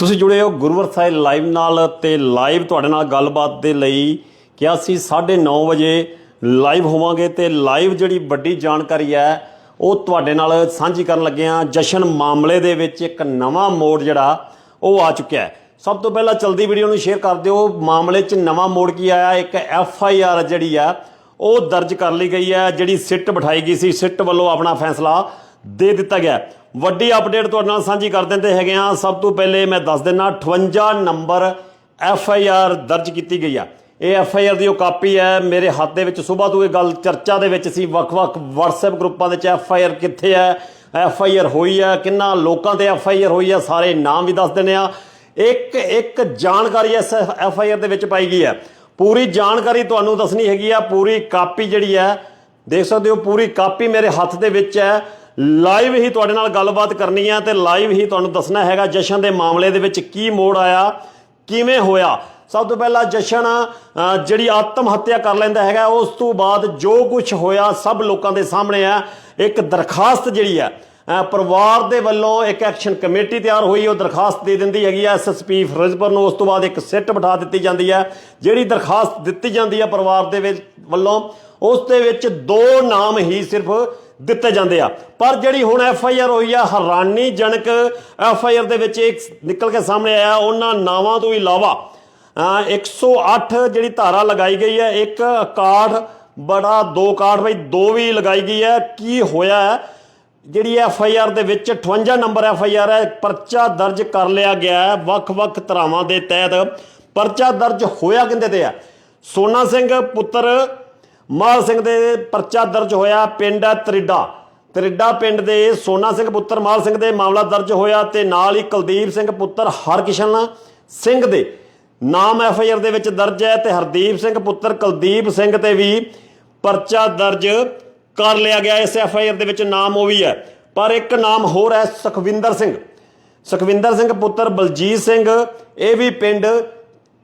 ਤੁਸੀਂ ਜੁੜੇ ਹੋ ਗੁਰੂਵਰ ਸਾਹਿਬ ਲਾਈਵ ਨਾਲ ਤੇ ਲਾਈਵ ਤੁਹਾਡੇ ਨਾਲ ਗੱਲਬਾਤ ਦੇ ਲਈ ਕਿਹਾ ਸੀ 9:30 ਵਜੇ ਲਾਈਵ ਹੋਵਾਂਗੇ ਤੇ ਲਾਈਵ ਜਿਹੜੀ ਵੱਡੀ ਜਾਣਕਾਰੀ ਹੈ, ਉਹ ਤੁਹਾਡੇ ਨਾਲ ਸਾਂਝੀ ਕਰਨ ਲੱਗੇ ਹਾਂ। ਜਸ਼ਨ ਮਾਮਲੇ ਦੇ ਵਿੱਚ ਇੱਕ ਨਵਾਂ ਮੋੜ ਜਿਹੜਾ, ਉਹ ਆ ਚੁੱਕਿਆ ਹੈ। ਸਭ ਤੋਂ ਪਹਿਲਾਂ ਚਲਦੀ ਵੀਡੀਓ ਨੂੰ ਸ਼ੇਅਰ ਕਰ ਦਿਓ। ਮਾਮਲੇ 'ਚ ਨਵਾਂ ਮੋੜ ਕੀ ਆਇਆ? ਇੱਕ ਐਫ ਆਈ ਆਰ ਜਿਹੜੀ ਆ, ਉਹ ਦਰਜ ਕਰ ਲਈ ਗਈ ਹੈ, ਜਿਹੜੀ ਸਿੱਟ ਬਿਠਾਈ ਗਈ ਸੀ। ਸਿੱਟ ਵੱਲੋਂ ਆਪਣਾ ਫੈਸਲਾ ਦੇ ਦਿੱਤਾ ਗਿਆ ਵੱਡੀ ਅਪਡੇਟ ਤੁਹਾਡੇ ਨਾਲ ਸਾਂਝੀ ਕਰ ਦਿੰਦੇ ਹੈਗੇ ਆ ਸਭ ਤੋਂ ਪਹਿਲੇ ਮੈਂ ਦੱਸ ਦਿੰਨਾ 58 ਨੰਬਰ ਐਫ ਆਈ ਆਰ ਦਰਜ ਕੀਤੀ ਗਈ ਆ। ਇਹ ਐਫ ਆਈ ਆਰ ਦੀ ਉਹ ਕਾਪੀ ਹੈ। ਮੇਰੇ ਹੱਥ ਦੇ ਵਿੱਚ ਸਵੇਰ ਤੋਂ ਇਹ ਗੱਲ ਚਰਚਾ ਦੇ ਵਿੱਚ ਸੀ, ਵੱਖ-ਵੱਖ WhatsApp ਗਰੁੱਪਾਂ ਦੇ ਵਿੱਚ ਐਫ ਆਈ ਆਰ ਕਿੱਥੇ ਹੈ, ਐਫ ਆਈ ਆਰ ਹੋਈ ਹੈ, ਕਿੰਨਾ ਲੋਕਾਂ ਤੇ ਐਫ ਆਈ ਆਰ ਹੋਈ ਹੈ, ਸਾਰੇ ਨਾਮ ਵੀ ਦੱਸ ਦਿੰਦੇ ਆ ਇੱਕ ਇੱਕ ਜਾਣਕਾਰੀ ਇਸ ਐਫ ਆਈ ਆਰ ਦੇ ਵਿੱਚ ਪਾਈ ਗਈ ਹੈ। ਪੂਰੀ ਜਾਣਕਾਰੀ ਤੁਹਾਨੂੰ ਦੱਸਣੀ ਹੈਗੀ ਆ, ਪੂਰੀ ਕਾਪੀ ਜਿਹੜੀ ਹੈ, ਦੇਖ ਸਕਦੇ ਹੋ, ਪੂਰੀ ਕਾਪੀ ਮੇਰੇ ਹੱਥ ਦੇ ਵਿੱਚ ਹੈ। ਲਾਈਵ ਹੀ ਤੁਹਾਡੇ ਨਾਲ ਗੱਲਬਾਤ ਕਰਨੀ ਹੈ ਤੇ ਲਾਈਵ ਹੀ ਤੁਹਾਨੂੰ ਦੱਸਣਾ ਹੈਗਾ ਜਸ਼ਨ ਦੇ ਮਾਮਲੇ ਦੇ ਵਿੱਚ ਕੀ ਮੋੜ ਆਇਆ, ਕਿਵੇਂ ਹੋਇਆ। ਸਭ ਤੋਂ ਪਹਿਲਾਂ ਜਸ਼ਨ ਜਿਹੜੀ ਆਤਮ ਹੱਤਿਆ ਕਰ ਲੈਂਦਾ ਹੈਗਾ, ਉਸ ਤੋਂ ਬਾਅਦ ਜੋ ਕੁਝ ਹੋਇਆ ਸਭ ਲੋਕਾਂ ਦੇ ਸਾਹਮਣੇ ਹੈ ਇੱਕ ਦਰਖਾਸਤ ਜਿਹੜੀ ਹੈ ਪਰਿਵਾਰ ਦੇ ਵੱਲੋਂ ਇੱਕ ਐਕਸ਼ਨ ਕਮੇਟੀ ਤਿਆਰ ਹੋਈ, ਉਹ ਦਰਖਾਸਤ ਦੇ ਦਿੰਦੀ ਹੈਗੀ ਹੈ ਐਸਐਸਪੀ ਫਿਰੋਜ਼ਪੁਰ ਨੂੰ। ਉਸ ਤੋਂ ਬਾਅਦ ਇੱਕ ਸਿੱਟ ਬਿਠਾ ਦਿੱਤੀ ਜਾਂਦੀ ਹੈ ਜਿਹੜੀ ਦਰਖਾਸਤ ਦਿੱਤੀ ਜਾਂਦੀ ਹੈ ਪਰਿਵਾਰ ਦੇ ਵਿੱਚ ਵੱਲੋਂ। ਉਸ ਦੇ ਵਿੱਚ ਦੋ ਨਾਮ ਹੀ ਸਿਰਫ ਦਿੱਤੇ ਜਾਂਦੇ ਆ। ਪਰ ਜਿਹੜੀ ਹੁਣ ਐਫ ਆਈ ਆਰ ਹੋਈ ਆ ਹੈਰਾਨੀਜਨਕ ਐਫ ਆਈ ਆਰ ਦੇ ਵਿੱਚ ਇੱਕ ਨਿਕਲ ਕੇ ਸਾਹਮਣੇ ਆਇਆ ਉਹਨਾਂ ਨਾਵਾਂ ਤੋਂ ਇਲਾਵਾ ਅ, 108 ਜਿਹੜੀ ਧਾਰਾ ਲਗਾਈ ਗਈ ਹੈ ਇੱਕ ਕਾਰਡ ਬੜਾ ਦੋ ਕਾਰਡ ਬਈ ਦੋ ਵੀ ਲਗਾਈ ਗਈ ਹੈ। ਕੀ ਹੋਇਆ ਹੈ? ਜਿਹੜੀ ਐਫ ਆਈ ਆਰ ਦੇ ਵਿੱਚ 58 ਨੰਬਰ ਐਫ ਆਈ ਆਰ ਹੈ ਪਰਚਾ ਦਰਜ ਕਰ ਲਿਆ ਗਿਆ ਹੈ ਵੱਖ-ਵੱਖ ਧਰਾਵਾਂ ਦੇ ਤਹਿਤ। ਪਰਚਾ ਦਰਜ ਹੋਇਆ ਕਿੰਦੇ ਤੇ ਆ ਸੋਨਾ ਸਿੰਘ ਪੁੱਤਰ ਮਾਲ ਸਿੰਘ ਦੇ ਪਰਚਾ ਦਰਜ ਹੋਇਆ ਪਿੰਡ ਹੈ ਤਰਿੱਡਾ। ਤਰਿੱਡਾ ਪਿੰਡ ਦੇ ਸੋਨਾ ਸਿੰਘ ਪੁੱਤਰ ਮਾਲ ਸਿੰਘ ਦੇ ਮਾਮਲਾ ਦਰਜ ਹੋਇਆ ਤੇ ਨਾਲ ਹੀ ਕੁਲਦੀਪ ਸਿੰਘ ਪੁੱਤਰ ਹਰਕਿਸ਼ਨ ਸਿੰਘ ਦੇ। ਨਾਮ ਐਫ ਆਈ ਆਰ ਦੇ ਵਿੱਚ ਦਰਜ ਹੈ ਤੇ ਹਰਦੀਪ ਸਿੰਘ ਪੁੱਤਰ ਕੁਲਦੀਪ ਸਿੰਘ ਤੇ ਵੀ ਪਰਚਾ ਦਰਜ ਕਰ ਲਿਆ ਗਿਆ। ਇਸ ਐਫ ਆਈ ਆਰ ਦੇ ਵਿੱਚ ਨਾਮ ਉਹ ਵੀ ਹੈ। ਪਰ ਇੱਕ ਨਾਮ ਹੋਰ ਹੈ ਸੁਖਵਿੰਦਰ ਸਿੰਘ। ਸੁਖਵਿੰਦਰ ਸਿੰਘ ਪੁੱਤਰ ਬਲਜੀਤ ਸਿੰਘ, ਇਹ ਵੀ ਪਿੰਡ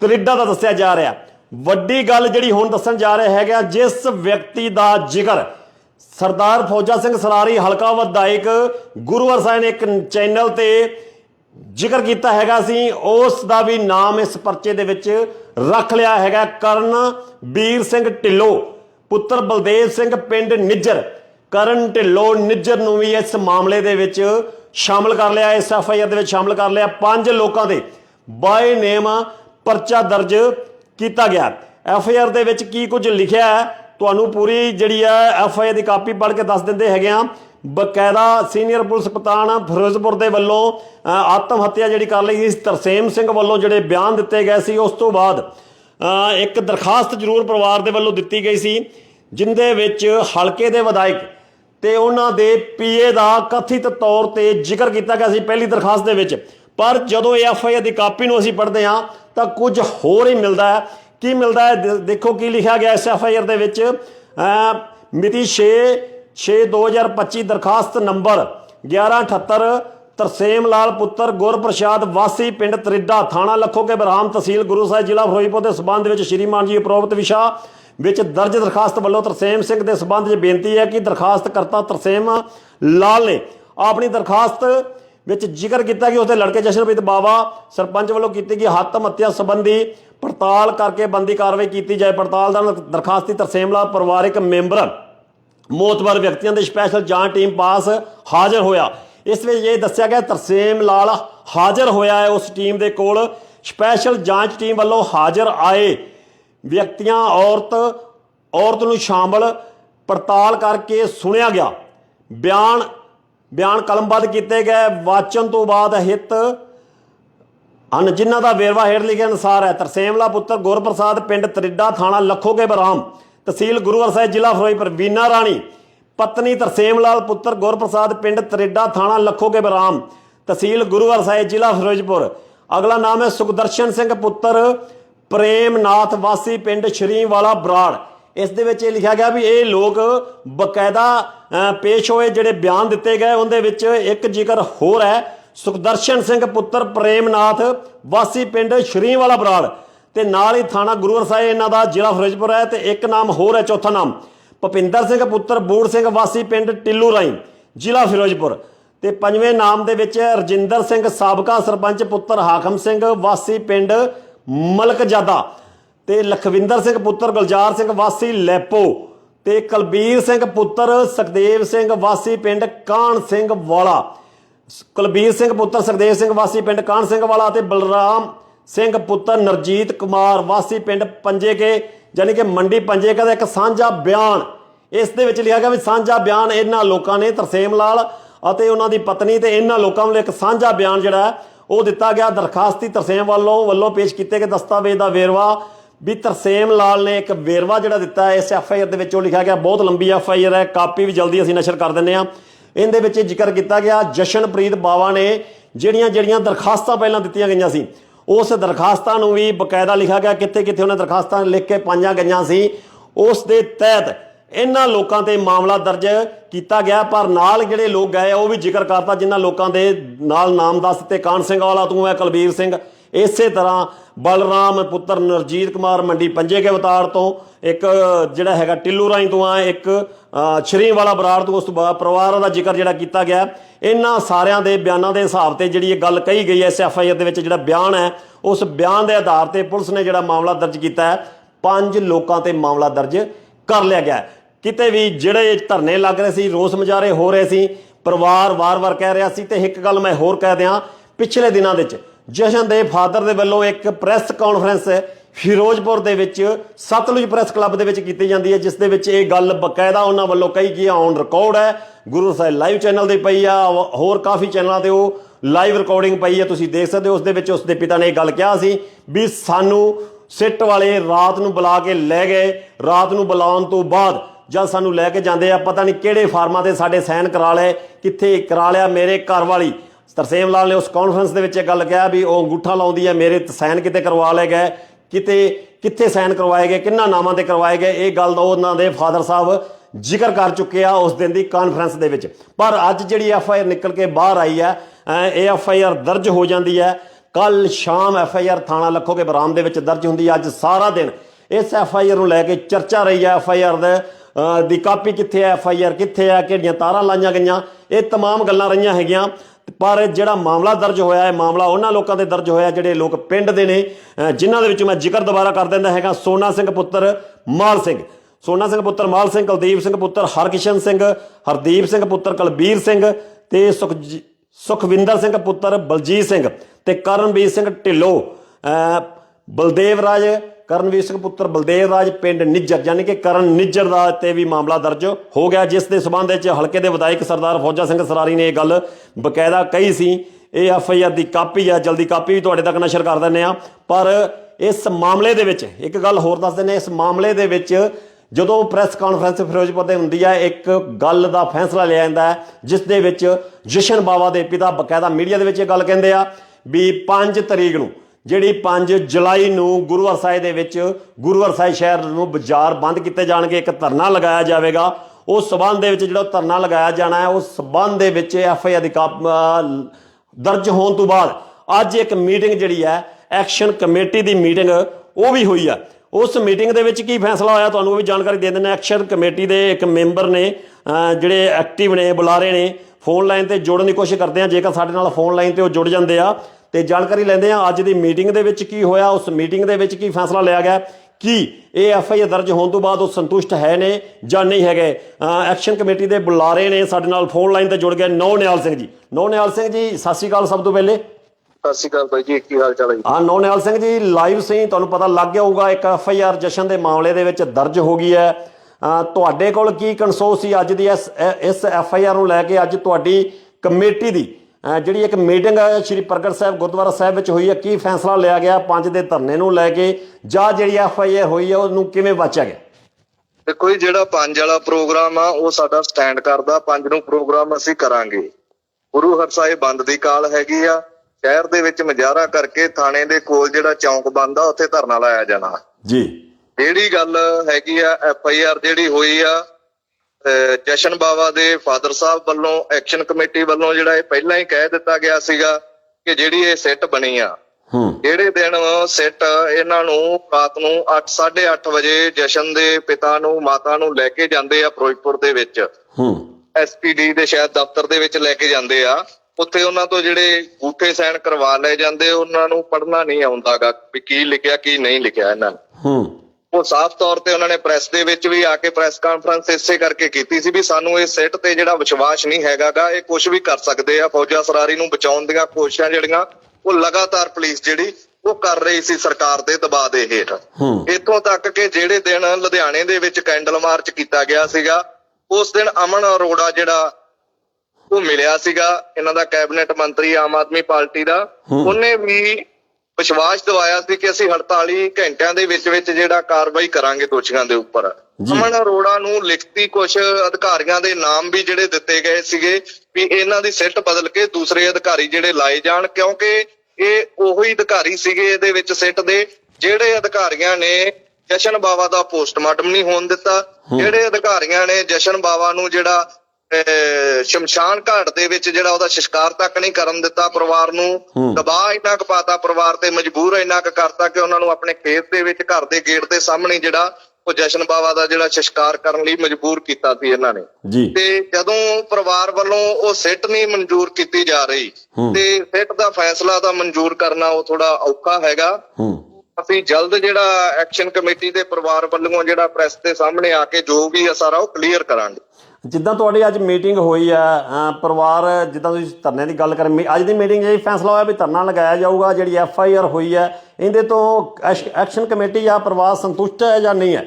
ਤਰਿੱਡਾ ਦਾ ਦੱਸਿਆ ਜਾ ਰਿਹਾ। ਵੱਡੀ ਗੱਲ ਜਿਹੜੀ ਹੁਣ ਦੱਸਣ ਜਾ ਰਿਹਾ ਹੈਗਾ ਜਿਸ ਵਿਅਕਤੀ ਦਾ ਜ਼ਿਕਰ ਸਰਦਾਰ ਫੌਜਾ ਸਿੰਘ ਸਰਾਰੀ ਹਲਕਾ ਵਿਧਾਇਕ ਗੁਰੂਵਰ ਸਾਹਿਬ ਨੇ ਇੱਕ ਚੈਨਲ ਤੇ ਜ਼ਿਕਰ ਕੀਤਾ ਹੈਗਾ ਸੀ, ਉਸ ਦਾ ਵੀ ਨਾਮ ਇਸ ਪਰਚੇ ਦੇ ਵਿੱਚ ਰੱਖ ਲਿਆ ਹੈਗਾ ਕਰਨ ਵੀਰ ਸਿੰਘ ਢਿੱਲੋਂ, ਪੁੱਤਰ ਬਲਦੇਵ ਸਿੰਘ ਪਿੰਡ ਨਿੱਜਰ। ਕਰਨ ਢਿੱਲੋਂ, ਨਿੱਜਰ ਨੂੰ ਵੀ ਇਸ ਮਾਮਲੇ ਦੇ ਵਿੱਚ ਸ਼ਾਮਲ ਕਰ ਲਿਆ, ਇਸ ਐਫ ਆਈ ਆਰ ਦੇ ਵਿੱਚ ਸ਼ਾਮਲ ਕਰ ਲਿਆ। ਪੰਜ ਲੋਕਾਂ ਦੇ ਬਾਏ ਨੇਮ ਪਰਚਾ ਦਰਜ ਕੀਤਾ ਗਿਆ। ਐਫ ਆਈ ਆਰ ਦੇ ਵਿੱਚ ਕੀ ਕੁਝ ਲਿਖਿਆ ਹੈ? ਤੁਹਾਨੂੰ ਪੂਰੀ ਜਿਹੜੀ ਹੈ ਐਫ ਆਈ ਆਰ ਦੀ ਕਾਪੀ ਪੜ੍ਹ ਕੇ ਦੱਸ ਦਿੰਦੇ ਹੈਗੇ ਆ ਬਕਾਇਦਾ ਸੀਨੀਅਰ ਪੁਲਿਸ ਪਤਾਨ ਫਿਰੋਜ਼ਪੁਰ ਦੇ ਵੱਲੋਂ ਆਤਮ ਹੱਤਿਆ ਜਿਹੜੀ ਕਰ ਲਈ ਸੀ, ਤਰਸੇਮ ਸਿੰਘ ਵੱਲੋਂ ਜਿਹੜੇ ਬਿਆਨ ਦਿੱਤੇ ਗਏ ਸੀ, ਉਸ ਤੋਂ ਬਾਅਦ ਇੱਕ ਦਰਖਾਸਤ ਜ਼ਰੂਰ ਪਰਿਵਾਰ ਦੇ ਵੱਲੋਂ ਦਿੱਤੀ ਗਈ ਸੀ, ਜਿੰਦੇ ਵਿੱਚ ਹਲਕੇ ਦੇ ਵਿਧਾਇਕ ਤੇ ਉਹਨਾਂ ਦੇ ਪੀਏ ਦਾ ਕਥਿਤ ਤੌਰ ਤੇ ਜ਼ਿਕਰ ਕੀਤਾ ਗਿਆ ਸੀ। ਪਹਿਲੀ ਦਰਖਾਸਤ ਦੇ ਵਿੱਚ ਪਰ ਜਦੋਂ ਇਹ ਐਫ ਆਈ ਆਰ ਦੀ ਕਾਪੀ ਨੂੰ ਅਸੀਂ ਪੜ੍ਹਦੇ ਹਾਂ, ਤਾਂ ਕੁਝ ਹੋਰ ਹੀ ਮਿਲਦਾ ਹੈ। ਕੀ ਮਿਲਦਾ ਹੈ? ਦੇ- ਦੇਖੋ ਕੀ ਲਿਖਿਆ ਗਿਆ ਇਸ ਐਫ ਆਈ ਆਰ ਦੇ ਵਿੱਚ। ਅਮ ਮਿਤੀ 6 6 2025 ਦਰਖਾਸਤ ਨੰਬਰ 1178 ਤਰਸੇਮ ਲਾਲ ਪੁੱਤਰ ਗੁਰਪ੍ਰਸਾਦ ਵਾਸੀ ਪਿੰਡ ਤਰਿੱਡਾ, ਥਾਣਾ ਲੱਖੋਕੇ ਬਰਾਮ ਤਹਿਸੀਲ ਗੁਰੂ ਸਾਹਿਬ ਜ਼ਿਲ੍ਹਾ ਫਿਰੋਜ਼ਪੁਰ ਦੇ ਸਬੰਧ ਵਿੱਚ ਸ਼੍ਰੀਮਾਨ ਜੀ ਉਪਰੋਕਤ ਵਿਸ਼ਾ ਵਿੱਚ ਦਰਜ ਦਰਖਾਸਤ ਵੱਲੋਂ ਤਰਸੇਮ ਸਿੰਘ ਦੇ ਸਬੰਧ 'ਚ ਬੇਨਤੀ ਹੈ ਕਿ ਦਰਖਾਸਤ ਕਰਤਾ ਤਰਸੇਮ ਲਾਲ ਨੇ ਆਪਣੀ ਦਰਖਾਸਤ ਵਿੱਚ ਜ਼ਿਕਰ ਕੀਤਾ ਕਿ ਉਸਦੇ ਲੜਕੇ ਜਸ਼ਨਪ੍ਰੀਤ ਬਾਵਾ ਸਰਪੰਚ ਵੱਲੋਂ ਕੀਤੀ ਗਈ ਹੱਤਮ ਹੱਤਿਆ ਸੰਬੰਧੀ ਪੜਤਾਲ ਕਰਕੇ ਬੰਦੀ ਕਾਰਵਾਈ ਕੀਤੀ ਜਾਏ। ਪੜਤਾਲ ਦਾ ਦਰਖਾਸਤੀ ਤਰਸੇਮ ਲਾਲ ਪਰਿਵਾਰਕ ਮੈਂਬਰ ਮੋਤਬਰ ਵਿਅਕਤੀਆਂ ਦੇ ਸਪੈਸ਼ਲ ਜਾਂਚ ਟੀਮ ਪਾਸ ਹਾਜ਼ਰ ਹੋਇਆ। ਇਸ ਵਿੱਚ ਇਹ ਦੱਸਿਆ ਗਿਆ ਤਰਸੇਮ ਲਾਲ ਹਾਜ਼ਰ ਹੋਇਆ ਹੈ। ਉਸ ਟੀਮ ਦੇ ਕੋਲ ਸਪੈਸ਼ਲ ਜਾਂਚ ਟੀਮ ਵੱਲੋਂ ਹਾਜ਼ਰ ਆਏ ਵਿਅਕਤੀਆਂ, ਔਰਤ ਔਰਤ ਨੂੰ ਸ਼ਾਮਲ ਪੜਤਾਲ ਕਰਕੇ ਸੁਣਿਆ ਗਿਆ। ਬਿਆਨ ਬਿਆਨ ਕਲਮਬੱਧ ਕੀਤੇ ਗਏ, ਵਾਚਨ ਤੋਂ ਬਾਅਦ ਹਿੱਤ। ਹਨ, ਜਿਨ੍ਹਾਂ ਦਾ ਵੇਰਵਾ ਹੇਠ ਲਿਖੇ ਅਨੁਸਾਰ ਹੈ, ਤਰਸੇਮਲਾ ਪੁੱਤਰ ਗੁਰਪ੍ਰਸਾਦ ਪਿੰਡ ਤਰਿੱਡਾ ਥਾਣਾ ਲੱਖੋਕੇ ਬਰਾਮ, ਤਹਿਸੀਲ ਗੁਰੂਵਰ ਸਾਹਿਬ ਜ਼ਿਲ੍ਹਾ ਫਿਰੋਜ਼ਪੁਰ ਬੀਨਾ ਰਾਣੀ। ਪਤਨੀ ਤਰਸੇਮ ਲਾਲ ਪੁੱਤਰ ਗੁਰਪ੍ਰਸਾਦ ਪਿੰਡ ਤਰਿੱਡਾ ਥਾਣਾ ਲੱਖੋਕੇ ਬਰਾਮ, ਤਹਿਸੀਲ ਗੁਰੂਵਰ ਸਾਹਿਬ ਜ਼ਿਲ੍ਹਾ ਫਿਰੋਜ਼ਪੁਰ। ਅਗਲਾ ਨਾਮ ਹੈ ਸੁਖਦਰਸ਼ਨ ਸਿੰਘ ਪੁੱਤਰ, ਪ੍ਰੇਮਨਾਥ ਵਾਸੀ ਪਿੰਡ ਸ਼ਰੀਵਾਲਾ ਬਰਾੜ। ਇਸ ਦੇ ਵਿੱਚ ਇਹ ਲਿਖਿਆ ਗਿਆ ਵੀ ਇਹ ਲੋਕ ਬਕਾਇਦਾ ਪੇਸ਼ ਹੋਏ ਜਿਹੜੇ ਬਿਆਨ ਦਿੱਤੇ ਗਏ, ਉਹਦੇ ਵਿੱਚ ਇੱਕ ਜ਼ਿਕਰ ਹੋਰ ਹੈ। ਸੁਖਦਰਸ਼ਨ ਸਿੰਘ ਪੁੱਤਰ ਪ੍ਰੇਮਨਾਥ, ਵਾਸੀ ਪਿੰਡ ਸ਼੍ਰੀਵਾਲਾ ਬਰਾੜ ਤੇ ਨਾਲ ਹੀ ਥਾਣਾ ਗੁਰੂਵਰ ਸਾਹਿਬ, ਇਹਨਾਂ ਦਾ ਜ਼ਿਲ੍ਹਾ ਫਿਰੋਜ਼ਪੁਰ ਹੈ ਤੇ ਇੱਕ ਨਾਮ ਹੋਰ ਹੈ, ਚੌਥਾ ਨਾਮ। ਭਪਿੰਦਰ ਸਿੰਘ ਪੁੱਤਰ, ਬੂੜ ਸਿੰਘ, ਵਾਸੀ ਪਿੰਡ ਟਿੱਲੂ ਰਾਈ ਜ਼ਿਲ੍ਹਾ ਫਿਰੋਜ਼ਪੁਰ। ਤੇ ਪੰਜਵੇਂ ਨਾਮ ਦੇ ਵਿੱਚ ਰਜਿੰਦਰ ਸਿੰਘ ਸਾਬਕਾ ਸਰਪੰਚ ਪੁੱਤਰ ਹਾਕਮ ਸਿੰਘ, ਵਾਸੀ ਪਿੰਡ ਮਲਕਜਾਦਾ। ਤੇ ਲਖਵਿੰਦਰ ਸਿੰਘ ਪੁੱਤਰ ਗੁਲਜ਼ਾਰ ਸਿੰਘ ਵਾਸੀ ਲੈਪੋ ਤੇ ਕੁਲਬੀਰ ਸਿੰਘ ਪੁੱਤਰ ਸੁਖਦੇਵ ਸਿੰਘ ਵਾਸੀ ਪਿੰਡ ਕਾਹਨ ਸਿੰਘ ਵਾਲਾ। ਕੁਲਬੀਰ ਸਿੰਘ ਪੁੱਤਰ ਸੁਖਦੇਵ ਸਿੰਘ ਵਾਸੀ ਪਿੰਡ ਕਾਹਨ ਸਿੰਘ ਵਾਲਾ ਤੇ ਬਲਰਾਮ ਸਿੰਘ ਪੁੱਤਰ ਨਰਜੀਤ ਕੁਮਾਰ ਵਾਸੀ ਪਿੰਡ ਪੰਜੇਕੇ ਯਾਨੀ ਕਿ ਮੰਡੀ ਪੰਜੇਕੇ ਦਾ ਇੱਕ ਸਾਂਝਾ ਬਿਆਨ। ਇਸ ਦੇ ਵਿੱਚ ਲਿਖਿਆ ਗਿਆ ਵੀ ਸਾਂਝਾ ਬਿਆਨ ਇਹਨਾਂ ਲੋਕਾਂ ਨੇ ਤਰਸੇਮ ਲਾਲ ਅਤੇ ਉਹਨਾਂ ਦੀ ਪਤਨੀ ਤੇ ਇਹਨਾਂ ਲੋਕਾਂ ਵੱਲੋਂ ਇੱਕ ਸਾਂਝਾ ਬਿਆਨ ਜਿਹੜਾ ਹੈ, ਉਹ ਦਿੱਤਾ ਗਿਆ। ਦਰਖਾਸਤੀ ਤਰਸੇਮ ਵੱਲੋਂ ਵੱਲੋਂ ਪੇਸ਼ ਕੀਤੇ ਗਏ ਦਸਤਾਵੇਜ਼ ਦਾ ਵੇਰਵਾ ਵੀ ਤਰਸੇਮ ਲਾਲ ਨੇ ਇੱਕ ਵੇਰਵਾ ਜਿਹੜਾ ਦਿੱਤਾ ਇਸ ਐਫ ਆਈ ਆਰ ਦੇ ਵਿੱਚ ਉਹ ਲਿਖਿਆ ਗਿਆ, ਬਹੁਤ ਲੰਬੀ ਐਫ ਆਈ ਆਰ ਹੈ, ਕਾਪੀ ਵੀ ਜਲਦੀ ਅਸੀਂ ਨਸ਼ਰ ਕਰ ਦਿੰਨੇ ਆ ਇਹਦੇ ਵਿੱਚ ਜ਼ਿਕਰ ਕੀਤਾ ਗਿਆ, ਜਸ਼ਨਪ੍ਰੀਤ ਬਾਵਾ ਨੇ ਜਿਹੜੀਆਂ ਜਿਹੜੀਆਂ ਦਰਖਾਸਤਾਂ ਪਹਿਲਾਂ ਦਿੱਤੀਆਂ ਗਈਆਂ ਸੀ, ਉਸ ਦਰਖਾਸਤਾਂ ਨੂੰ ਵੀ ਬਕਾਇਦਾ ਲਿਖਿਆ ਗਿਆ ਕਿੱਥੇ ਕਿੱਥੇ ਉਹਨਾਂ ਦਰਖਾਸਤਾਂ ਲਿਖ ਕੇ ਪਾਈਆਂ ਗਈਆਂ ਸੀ। ਉਸ ਦੇ ਤਹਿਤ ਇਹਨਾਂ ਲੋਕਾਂ ਤੇ ਮਾਮਲਾ ਦਰਜ ਕੀਤਾ ਗਿਆ, ਪਰ ਨਾਲ ਜਿਹੜੇ ਲੋਕ ਗਏ, ਉਹ ਵੀ ਜ਼ਿਕਰ ਕਰਤਾ, ਜਿਨ੍ਹਾਂ ਲੋਕਾਂ ਦੇ ਨਾਲ ਨਾਮ ਦੱਸ ਦਿੱਤੇ ਕਾਨ ਸਿੰਘ ਵਾਲਾ, ਤੂੰ ਹੈ, ਕੁਲਬੀਰ ਸਿੰਘ। ਇਸੇ ਤਰ੍ਹਾਂ ਬਲਰਾਮ ਪੁੱਤਰ ਨਰਜੀਤ ਕੁਮਾਰ ਮੰਡੀ ਪੰਜੇ ਕੇ ਅਵਤਾਰ ਤੋਂ ਇੱਕ ਜਿਹੜਾ ਹੈਗਾ ਟਿੱਲੂ ਰਾਈ ਤੋਂ ਆ ਇੱਕ ਅ, ਵਾਲਾ ਬਰਾੜ ਤੋਂ ਉਸ ਤੋਂ ਬਾਅਦ ਪਰਿਵਾਰਾਂ ਦਾ ਜ਼ਿਕਰ ਜਿਹੜਾ ਕੀਤਾ ਗਿਆ। ਇਹਨਾਂ ਸਾਰਿਆਂ ਦੇ ਬਿਆਨਾਂ ਦੇ ਹਿਸਾਬ ਤੇ ਜਿਹੜੀ ਇਹ ਗੱਲ ਕਹੀ ਗਈ ਹੈ ਐਸ ਐਫ ਆਈ ਆਰ ਦੇ ਵਿੱਚ ਜਿਹੜਾ ਬਿਆਨ ਹੈ ਉਸ ਬਿਆਨ ਦੇ ਆਧਾਰ ਤੇ ਪੁਲਿਸ ਨੇ ਜਿਹੜਾ ਮਾਮਲਾ ਦਰਜ ਕੀਤਾ ਹੈ ਪੰਜ ਲੋਕਾਂ ਤੇ ਮਾਮਲਾ ਦਰਜ ਕਰ ਲਿਆ ਗਿਆ ਕਿਤੇ ਵੀ ਜਿਹੜੇ ਧਰਨੇ ਲੱਗ ਰਹੇ ਸੀ ਰੋਸ ਮੁਜ਼ਾਹਰੇ ਹੋ ਰਹੇ ਸੀ ਪਰਿਵਾਰ ਵਾਰ-ਵਾਰ ਕਹਿ ਰਿਹਾ ਸੀ ਤੇ ਇੱਕ ਗੱਲ ਮੈਂ ਹੋਰ ਕਹਿ ਦਿਆਂ ਪਿਛਲੇ ਦਿਨਾਂ ਦੇ ਵਿੱਚ ਜਸ਼ਨ ਦੇ ਫਾਦਰ ਦੇ ਵੱਲੋਂ ਇੱਕ ਪ੍ਰੈਸ ਕਾਨਫਰੰਸ ਫਿਰੋਜ਼ਪੁਰ ਦੇ ਵਿੱਚ ਸਤਲੁਜ ਪ੍ਰੈਸ ਕਲੱਬ ਦੇ ਵਿੱਚ ਕੀਤੀ ਜਾਂਦੀ ਹੈ, ਜਿਸ ਦੇ ਵਿੱਚ ਇਹ ਗੱਲ ਬਕਾਇਦਾ ਉਹਨਾਂ ਵੱਲੋਂ ਕਹੀ ਗਈ ਔਨ ਰਿਕਾਰਡ ਹੈ। ਗੁਰੂ ਸਾਹਿਬ ਲਾਈਵ ਚੈਨਲ ਤੇ ਪਈ ਆ, ਹੋਰ ਕਾਫੀ ਚੈਨਲਾਂ ਤੇ ਉਹ ਲਾਈਵ ਰਿਕਾਰਡਿੰਗ ਪਈ ਹੈ, ਤੁਸੀਂ ਦੇਖ ਸਕਦੇ ਹੋ, ਉਸ ਦੇ ਵਿੱਚ ਉਸ ਦੇ ਪਿਤਾ ਨੇ ਇਹ ਗੱਲ ਕਿਹਾ ਸੀ ਵੀ ਸਾਨੂੰ ਸਿੱਟ ਵਾਲੇ ਰਾਤ ਨੂੰ ਬੁਲਾ ਕੇ ਲੈ ਗਏ, ਰਾਤ ਨੂੰ ਬੁਲਾਉਣ ਤੋਂ ਬਾਅਦ ਜਦ ਸਾਨੂੰ ਲੈ ਕੇ ਜਾਂਦੇ ਆ, ਪਤਾ ਨਹੀਂ ਕਿਹੜੇ ਫਾਰਮਾਂ ਤੇ ਸਾਡੇ ਸਾਈਨ ਕਰਾ ਲਏ, ਕਿੱਥੇ ਕਰਾ ਲਿਆ ਮੇਰੇ ਘਰ ਵਾਲੀ। ਤਰਸੇਮ ਲਾਲ ਨੇ ਉਸ ਕਾਨਫਰੰਸ ਦੇ ਵਿੱਚ ਇਹ ਗੱਲ ਕਿਹਾ ਵੀ ਉਹ ਅੰਗੂਠਾ ਲਾਉਂਦੀ ਹੈ ਮੇਰੇ ਸਾਈਨ ਕਿਤੇ ਕਰਵਾ ਲਏ ਗਏ ਕਿਤੇ ਕਿੱਥੇ ਸਾਈਨ ਕਰਵਾਏ ਗਏ ਕਿੰਨਾ ਨਾਮਾਂ ਤੇ ਕਰਵਾਏ ਗਏ ਇਹ ਗੱਲ ਦਾ ਉਹਨਾਂ ਦੇ ਫਾਦਰ ਸਾਹਿਬ ਜ਼ਿਕਰ ਕਰ ਚੁੱਕੇ ਆ ਉਸ ਦਿਨ ਦੀ ਕਾਨਫਰੰਸ ਦੇ ਵਿੱਚ ਪਰ ਅੱਜ ਜਿਹੜੀ ਐਫ ਆਈ ਆਰ ਨਿਕਲ ਕੇ ਬਾਹਰ ਆਈ ਹੈ ਅਹ ਇਹ ਐਫ ਆਈ ਆਰ ਦਰਜ ਹੋ ਜਾਂਦੀ ਹੈ ਕੱਲ ਸ਼ਾਮ ਐਫ ਆਈ ਆਰ ਥਾਣਾ ਲੱਖੋਗੇ ਬਰਾਮ ਦੇ ਵਿੱਚ ਦਰਜ ਹੁੰਦੀ ਹੈ ਅੱਜ ਸਾਰਾ ਦਿਨ ਇਸ ਐਫ ਆਈ ਆਰ ਨੂੰ ਲੈ ਕੇ ਚਰਚਾ ਰਹੀ ਹੈ ਐਫ ਆਈ ਆਰ ਦੇ ਅਹ ਦੀ ਕਾਪੀ ਕਿੱਥੇ ਹੈ ਐਫ ਆਈ ਆਰ ਕਿੱਥੇ ਹੈ ਕਿਹੜੀਆਂ ਤਾਰਾਂ ਲਾਈਆਂ ਗਈਆਂ ਇਹ तमाम ਗੱਲਾਂ ਰਹੀਆਂ ਹੈਗੀਆਂ ਪਰ ਜਿਹੜਾ ਮਾਮਲਾ ਦਰਜ ਹੋਇਆ ਹੈ, ਮਾਮਲਾ ਉਹਨਾਂ ਲੋਕਾਂ ਦੇ ਦਰਜ ਹੋਇਆ ਜਿਹੜੇ ਲੋਕ ਪਿੰਡ ਦੇ ਨੇ ਜਿਨ੍ਹਾਂ ਦੇ ਵਿੱਚ ਮੈਂ ਜ਼ਿਕਰ ਦੁਬਾਰਾ ਕਰ ਦਿੰਦਾ ਹੈਗਾ, ਸੋਨਾ ਸਿੰਘ ਪੁੱਤਰ ਮਾਲ ਸਿੰਘ। ਸੋਨਾ ਸਿੰਘ ਪੁੱਤਰ ਮਾਲ ਸਿੰਘ, ਕੁਲਦੀਪ ਸਿੰਘ ਪੁੱਤਰ, ਹਰਕਿਸ਼ਨ ਸਿੰਘ, ਹਰਦੀਪ ਸਿੰਘ ਪੁੱਤਰ, ਕੁਲਬੀਰ ਸਿੰਘ ਤੇ ਸੁਖ ਸੁਖਵਿੰਦਰ ਸਿੰਘ ਪੁੱਤਰ, ਬਲਜੀਤ ਸਿੰਘ ਤੇ ਕਰਨਵੀਰ ਸਿੰਘ ਢਿੱਲੋਂ। ਬਲਦੇਵ ਰਾਜ ਕਰਨਵੀਰ ਸਿੰਘ ਪੁੱਤਰ ਬਲਦੇਵ ਰਾਜ ਪਿੰਡ ਨਿੱਜਰ ਯਾਨੀ ਕਿ ਕਰਨ ਨਿੱਜਰ ਦਾ ਤੇ ਵੀ ਮਾਮਲਾ ਦਰਜ ਹੋ ਗਿਆ, ਜਿਸ ਦੇ ਸਬੰਧ ਵਿੱਚ ਹਲਕੇ ਦੇ ਵਿਧਾਇਕ ਸਰਦਾਰ ਫੌਜਾ ਸਿੰਘ ਸਰਾਰੀ ਨੇ ਇਹ ਗੱਲ ਬਕਾਇਦਾ ਕਹੀ ਸੀ। ਇਹ ਐਫ ਆਈ ਆਰ ਦੀ ਕਾਪੀ ਆ, ਜਲਦੀ ਕਾਪੀ ਵੀ ਤੁਹਾਡੇ ਤੱਕ ਨਸ਼ਰ ਕਰ ਦਿੰਨੇ ਆ ਪਰ ਇਸ ਮਾਮਲੇ ਦੇ ਵਿੱਚ, ਇੱਕ ਗੱਲ ਹੋਰ ਦੱਸ ਦਿੰਨੇ ਇਸ ਮਾਮਲੇ ਦੇ ਵਿੱਚ ਜਦੋਂ ਪ੍ਰੈਸ ਕਾਨਫਰੰਸ ਫਿਰੋਜ਼ਪੁਰ ਦੇ ਹੁੰਦੀ ਹੈ ਇੱਕ ਗੱਲ ਦਾ ਫੈਸਲਾ ਲਿਆ ਜਾਂਦਾ ਹੈ, ਜਿਸ ਦੇ ਵਿੱਚ ਜਸ਼ਨ ਬਾਵਾ ਦੇ ਪਿਤਾ ਬਕਾਇਦਾ ਮੀਡੀਆ ਦੇ ਵਿੱਚ ਇਹ ਗੱਲ ਕਹਿੰਦੇ ਆ ਵੀ 5 ਤਰੀਕ ਨੂੰ ਜਿਹੜੀ 5 ਜੁਲਾਈ ਨੂੰ ਗੁਰੂਵਰ ਸਾਹਿਬ ਦੇ ਵਿੱਚ ਗੁਰੂਵਾਰ ਸਾਹਿਬ ਸ਼ਹਿਰ ਨੂੰ ਬਾਜ਼ਾਰ ਬੰਦ ਕੀਤੇ ਜਾਣਗੇ, ਇੱਕ ਧਰਨਾ ਲਗਾਇਆ ਜਾਵੇਗਾ। ਉਸ ਸਬੰਧ ਦੇ ਵਿੱਚ ਜਿਹੜਾ ਧਰਨਾ ਲਗਾਇਆ ਜਾਣਾ ਹੈ, ਉਸ ਸਬੰਧ ਦੇ ਵਿੱਚ ਐਫ ਆਈ ਆਰ ਦੀ ਦਰਜ ਹੋਣ ਤੋਂ ਬਾਅਦ ਅੱਜ ਇੱਕ ਮੀਟਿੰਗ ਜਿਹੜੀ ਹੈ, ਐਕਸ਼ਨ ਕਮੇਟੀ ਦੀ ਮੀਟਿੰਗ, ਉਹ ਵੀ ਹੋਈ ਹੈ। ਉਸ ਮੀਟਿੰਗ ਦੇ ਵਿੱਚ ਕੀ ਫੈਸਲਾ ਹੋਇਆ, ਤੁਹਾਨੂੰ ਉਹ ਵੀ ਜਾਣਕਾਰੀ ਦੇ ਦਿੰਦੇ ਐਕਸ਼ਨ ਕਮੇਟੀ ਦੇ ਇੱਕ ਮੈਂਬਰ ਨੇ ਜਿਹੜੇ ਐਕਟਿਵ ਨੇ, ਬੁਲਾਰੇ ਨੇ, ਫੋਨ ਲਾਈਨ ਤੇ ਜੋੜਨ ਦੀ ਕੋਸ਼ਿਸ਼ ਕਰਦੇ ਆ ਜੇਕਰ ਸਾਡੇ ਨਾਲ ਫੋਨ ਲਾਈਨ ਤੇ ਉਹ ਜੁੜ ਜਾਂਦੇ ਆ ਤੇ ਜਾਣਕਾਰੀ ਲੈਂਦੇ ਆ ਅੱਜ ਦੀ ਮੀਟਿੰਗ ਦੇ ਵਿੱਚ ਕੀ ਹੋਇਆ ਉਸ ਮੀਟਿੰਗ ਦੇ ਵਿੱਚ ਕੀ ਫੈਸਲਾ ਲਿਆ ਗਿਆ ਕੀ ਇਹ ਐਫ ਆਈ ਆਰ ਦਰਜ ਹੋਣ ਤੋਂ ਬਾਅਦ ਉਹ ਸੰਤੁਸ਼ਟ ਹੈ ਨੇ ਜਾਂ ਨਹੀਂ ਹੈਗੇ। ਐਕਸ਼ਨ ਕਮੇਟੀ ਦੇ ਬੁਲਾਰੇ ਨੇ ਸਾਡੇ ਨਾਲ ਫੋਨ ਲਾਈਨ ਤੇ ਜੁੜ ਗਏ ਨੌ ਨਿਹਾਲ ਸਿੰਘ ਜੀ। ਨੌ ਨਿਹਾਲ ਸਿੰਘ ਜੀ ਸਤਿ ਸ਼੍ਰੀ ਅਕਾਲ ਸਭ ਤੋਂ ਪਹਿਲੇ। ਸਤਿ ਸ਼੍ਰੀ ਅਕਾਲ ਬਾਈ ਜੀ ਕੀ ਹਾਲ ਚਾਲ ਹੈ ਜੀ? ਹਾਂ ਨੌ ਨਿਹਾਲ ਸਿੰਘ ਜੀ ਲਾਈਵ ਸਹੀ ਤੁਹਾਨੂੰ ਪਤਾ ਲੱਗ ਗਿਆ ਹੋਊਗਾ ਇੱਕ ਐਫ ਆਈ ਆਰ ਜਸ਼ਨ ਦੇ ਮਾਮਲੇ ਦੇ ਵਿੱਚ ਦਰਜ ਹੋ ਗਈ ਹੈ। ਤੁਹਾਡੇ ਕੋਲ ਕੀ ਕਨਸੋਸ ਸੀ ਅੱਜ ਦੀ ਇਸ ਐਫ ਆਈ ਆਰ ਨੂੰ ਲੈ ਕੇ ਅੱਜ ਤੁਹਾਡੀ ਕਮੇਟੀ ਦੀ ਜਿਹੜੀ ਇੱਕ ਮੀਟਿੰਗ ਸ਼੍ਰੀ ਪ੍ਰਗਟ ਸਾਹਿਬ ਗੁਰਦੁਆਰਾ ਸਾਹਿਬ ਵਿੱਚ ਹੋਈ ਹੈ ਕੀ ਫੈਸਲਾ ਲਿਆ ਗਿਆ? ਪੰਜ ਦੇ ਧਰਨੇ ਨੂੰ ਲੈ ਕੇ ਜਾਂ ਜਿਹੜੀ ਐਫ ਆਈ ਆਰ ਹੋਈ ਹੈ ਉਹਨੂੰ ਕਿਵੇਂ ਵਾਚਿਆ ਗਿਆ? ਦੇਖੋ ਜੀ ਜਿਹੜਾ ਪੰਜ ਵਾਲਾ ਪ੍ਰੋਗਰਾਮ ਆ ਉਹ ਸਾਡਾ ਸਟੈਂਡ ਕਰਦਾ। ਪੰਜ ਨੂੰ ਪ੍ਰੋਗਰਾਮ ਅਸੀਂ ਕਰਾਂਗੇ। ਗੁਰੂ ਹਰਸਾਏ ਬੰਦ ਦੀ ਕਾਲ ਹੈਗੀ ਆ। ਸ਼ਹਿਰ ਦੇ ਵਿੱਚ ਮਜਾਰਾ ਕਰਕੇ ਥਾਣੇ ਦੇ ਕੋਲ ਜਿਹੜਾ ਚੌਂਕ ਬੰਦ ਆ ਉੱਥੇ ਧਰਨਾ ਲਾਇਆ ਜਾਣਾ। ਜੀ। ਜਿਹੜੀ ਗੱਲ ਹੈਗੀ ਆ ਐਫ ਆਈ ਆਰ ਜਿਹੜੀ ਹੋਈ ਆ ਜਸ਼ਨ ਬਾਵਾ ਦੇ ਫਾਦਰ ਸਾਹਿਬ ਵੱਲੋਂ ਐਕਸ਼ਨ ਕਮੇਟੀ ਵੱਲੋਂ ਜਿਹੜਾ ਇਹ ਪਹਿਲਾਂ ਹੀ ਕਹਿ ਦਿੱਤਾ ਗਿਆ ਸੀਗਾ ਕਿ ਜਿਹੜੀ ਇਹ ਸਿੱਟ ਬਣੀ ਆ ਹੂੰ। ਜਿਹੜੇ ਦਿਨ ਸਿੱਟ ਇਹਨਾਂ ਨੂੰ ਰਾਤ ਨੂੰ 8:30 ਵਜੇ ਜਸ਼ਨ ਦੇ ਪਿਤਾ ਨੂੰ ਮਾਤਾ ਨੂੰ ਲੈ ਕੇ ਜਾਂਦੇ ਆ ਫਿਰੋਜ਼ਪੁਰ ਦੇ ਵਿੱਚ। ਹੂੰ। ਐਸਪੀਡੀ ਦੇ ਸ਼ਾਇਦ ਦਫ਼ਤਰ ਦੇ ਵਿੱਚ ਲੈ ਕੇ ਜਾਂਦੇ ਆ। ਉੱਥੇ ਉਹਨਾਂ ਤੋਂ ਜਿਹੜੇ ਗੂਠੇ ਸਾਈਨ ਕਰਵਾ ਲਏ ਜਾਂਦੇ ਉਹਨਾਂ ਨੂੰ ਪੜ੍ਹਨਾ ਨਹੀਂ ਆਉਂਦਾਗਾ ਵੀ ਕੀ ਲਿਖਿਆ ਕੀ ਨਹੀਂ ਲਿਖਿਆ ਇਹਨਾਂ ਨੇ। ਹੂੰ। ਉਹ ਸਾਫ਼ ਤੌਰ ਤੇ ਉਹਨਾਂ ਨੇ ਪ੍ਰੈਸ ਦੇ ਵਿੱਚ ਵੀ ਆ ਕੇ ਪ੍ਰੈਸ ਕਾਨਫਰੰਸ ਇਸੇ ਕਰਕੇ ਕੀਤੀ ਸੀ ਵੀ ਸਾਨੂੰ ਇਹ ਸਿੱਟ ਤੇ ਜਿਹੜਾ ਵਿਸ਼ਵਾਸ ਨਹੀਂ ਹੈਗਾਗਾ ਇਹ ਕੁਝ ਵੀ ਕਰ ਸਕਦੇ ਆ। ਫੌਜਾ ਸਰਾਰੀ ਨੂੰ ਬਚਾਉਣ ਦੀਆਂ ਕੋਸ਼ਿਸ਼ਾਂ ਜਿਹੜੀਆਂ ਉਹ ਲਗਾਤਾਰ ਪੁਲਿਸ ਜਿਹੜੀ ਉਹ ਕਰ ਰਹੀ ਸੀ ਸਰਕਾਰ ਦੇ ਦਬਾਅ ਦੇ ਹੇਠ। ਇੱਥੋਂ ਤੱਕ ਕਿ ਜਿਹੜੇ ਦਿਨ ਲੁਧਿਆਣੇ ਦੇ ਵਿੱਚ ਕੈਂਡਲ ਮਾਰਚ ਕੀਤਾ ਗਿਆ ਸੀਗਾ ਉਸ ਦਿਨ ਅਮਨ ਅਰੋੜਾ ਜਿਹੜਾ ਉਹ ਮਿਲਿਆ ਸੀਗਾ ਇਹਨਾਂ ਦਾ ਕੈਬਨਿਟ ਮੰਤਰੀ ਆਮ ਆਦਮੀ ਪਾਰਟੀ ਦਾ। ਉਹਨੇ ਵੀ ਵਿਸ਼ਵਾਸ ਦਿਵਾਇਆ ਸੀ ਕਿ ਅਸੀਂ 48 ਘੰਟਿਆਂ ਦੇ ਵਿੱਚ ਵਿੱਚ ਜਿਹੜਾ ਕਾਰਵਾਈ ਕਰਾਂਗੇ ਦੋਸ਼ੀਆਂ ਦੇ ਉੱਪਰ। ਅਮਨ ਅਰੋੜਾ ਨੂੰ ਲਿਖਤੀ ਕੁਝ ਅਧਿਕਾਰੀਆਂ ਦੇ ਨਾਮ ਵੀ ਜਿਹੜੇ ਦਿੱਤੇ ਗਏ ਸੀਗੇ ਵੀ ਇਹਨਾਂ ਦੀ ਸਿੱਟ ਬਦਲ ਕੇ ਦੂਸਰੇ ਅਧਿਕਾਰੀ ਜਿਹੜੇ ਲਾਏ ਜਾਣ ਕਿਉਂਕਿ ਇਹ ਉਹੀ ਅਧਿਕਾਰੀ ਸੀਗੇ ਇਹਦੇ ਵਿੱਚ ਸਿੱਟ ਦੇ ਜਿਹੜੇ ਅਧਿਕਾਰੀਆਂ ਨੇ ਜਸ਼ਨ ਬਾਵਾ ਦਾ ਪੋਸਟਮਾਰਟਮ ਨਹੀਂ ਹੋਣ ਦਿੱਤਾ। ਜਿਹੜੇ ਅਧਿਕਾਰੀਆਂ ਨੇ ਜਸ਼ਨ ਬਾਵਾ ਨੂੰ ਜਿਹੜਾ ਸ਼ਮਸ਼ਾਨ ਘਾਟ ਦੇ ਵਿੱਚ ਜਿਹੜਾ ਉਹਦਾ ਸੰਸਕਾਰ ਤੱਕ ਨਹੀਂ ਕਰਨ ਦਿੱਤਾ ਪਰਿਵਾਰ। ਨੂੰ ਦਬਾਅ ਇੰਨਾ ਕੁ ਪਾਤਾ ਪਰਿਵਾਰ ਤੇ ਮਜਬੂਰ ਇੰਨਾ ਕੁ ਕਰਤਾ ਕਿ ਉਹਨਾਂ ਨੂੰ ਆਪਣੇ ਖੇਤ ਦੇ ਵਿੱਚ ਘਰ ਦੇ ਗੇਟ ਦੇ ਸਾਹਮਣੇ ਜਿਹੜਾ ਉਹ ਜਸ਼ਨ ਬਾਵਾ ਦਾ ਜਿਹੜਾ ਸੰਸਕਾਰ ਕਰਨ ਲਈ ਮਜਬੂਰ ਕੀਤਾ ਸੀ ਇਹਨਾਂ ਨੇ। ਤੇ ਜਦੋਂ ਪਰਿਵਾਰ ਵੱਲੋਂ ਉਹ ਸਿੱਟ ਨਹੀਂ ਮਨਜ਼ੂਰ ਕੀਤੀ ਜਾ ਰਹੀ। ਤੇ ਸਿੱਟ ਦਾ ਫੈਸਲਾ ਤਾਂ ਮਨਜ਼ੂਰ ਕਰਨਾ ਉਹ ਥੋੜਾ ਔਖਾ ਹੈਗਾ। ਅਸੀਂ ਜਲਦ ਜਿਹੜਾ ਐਕਸ਼ਨ ਕਮੇਟੀ ਦੇ ਪਰਿਵਾਰ ਵੱਲੋਂ ਜਿਹੜਾ ਪ੍ਰੈਸ ਦੇ ਸਾਹਮਣੇ ਆ ਕੇ ਜੋ ਵੀ ਆ ਸਾਰਾ ਉਹ ਕਲੀਅਰ ਕਰਾਂਗੇ। ਜਿੱਦਾਂ ਤੁਹਾਡੀ ਅੱਜ ਮੀਟਿੰਗ ਹੋਈ ਅਹ ਪਰਿਵਾਰ ਜਿੱਦਾਂ ਤੁਸੀਂ ਧਰਨੇ ਦੀ ਗੱਲ ਕਰ ਅੱਜ ਦੀ ਮੀਟਿੰਗ 'ਚ ਇਹ ਫੈਸਲਾ ਹੋਇਆ ਵੀ ਧਰਨਾ ਲਗਾਇਆ ਜਾਊਗਾ ਜਿਹੜੀ ਐਫ ਆਈ ਆਰ ਹੋਈ ਹੈ ਇਹਦੇ ਤੋਂ ਐਕਸ਼ਨ ਕਮੇਟੀ ਜਾਂ ਪਰਿਵਾਰ ਸੰਤੁਸ਼ਟ ਹੈ ਜਾਂ ਨਹੀਂ ਹੈ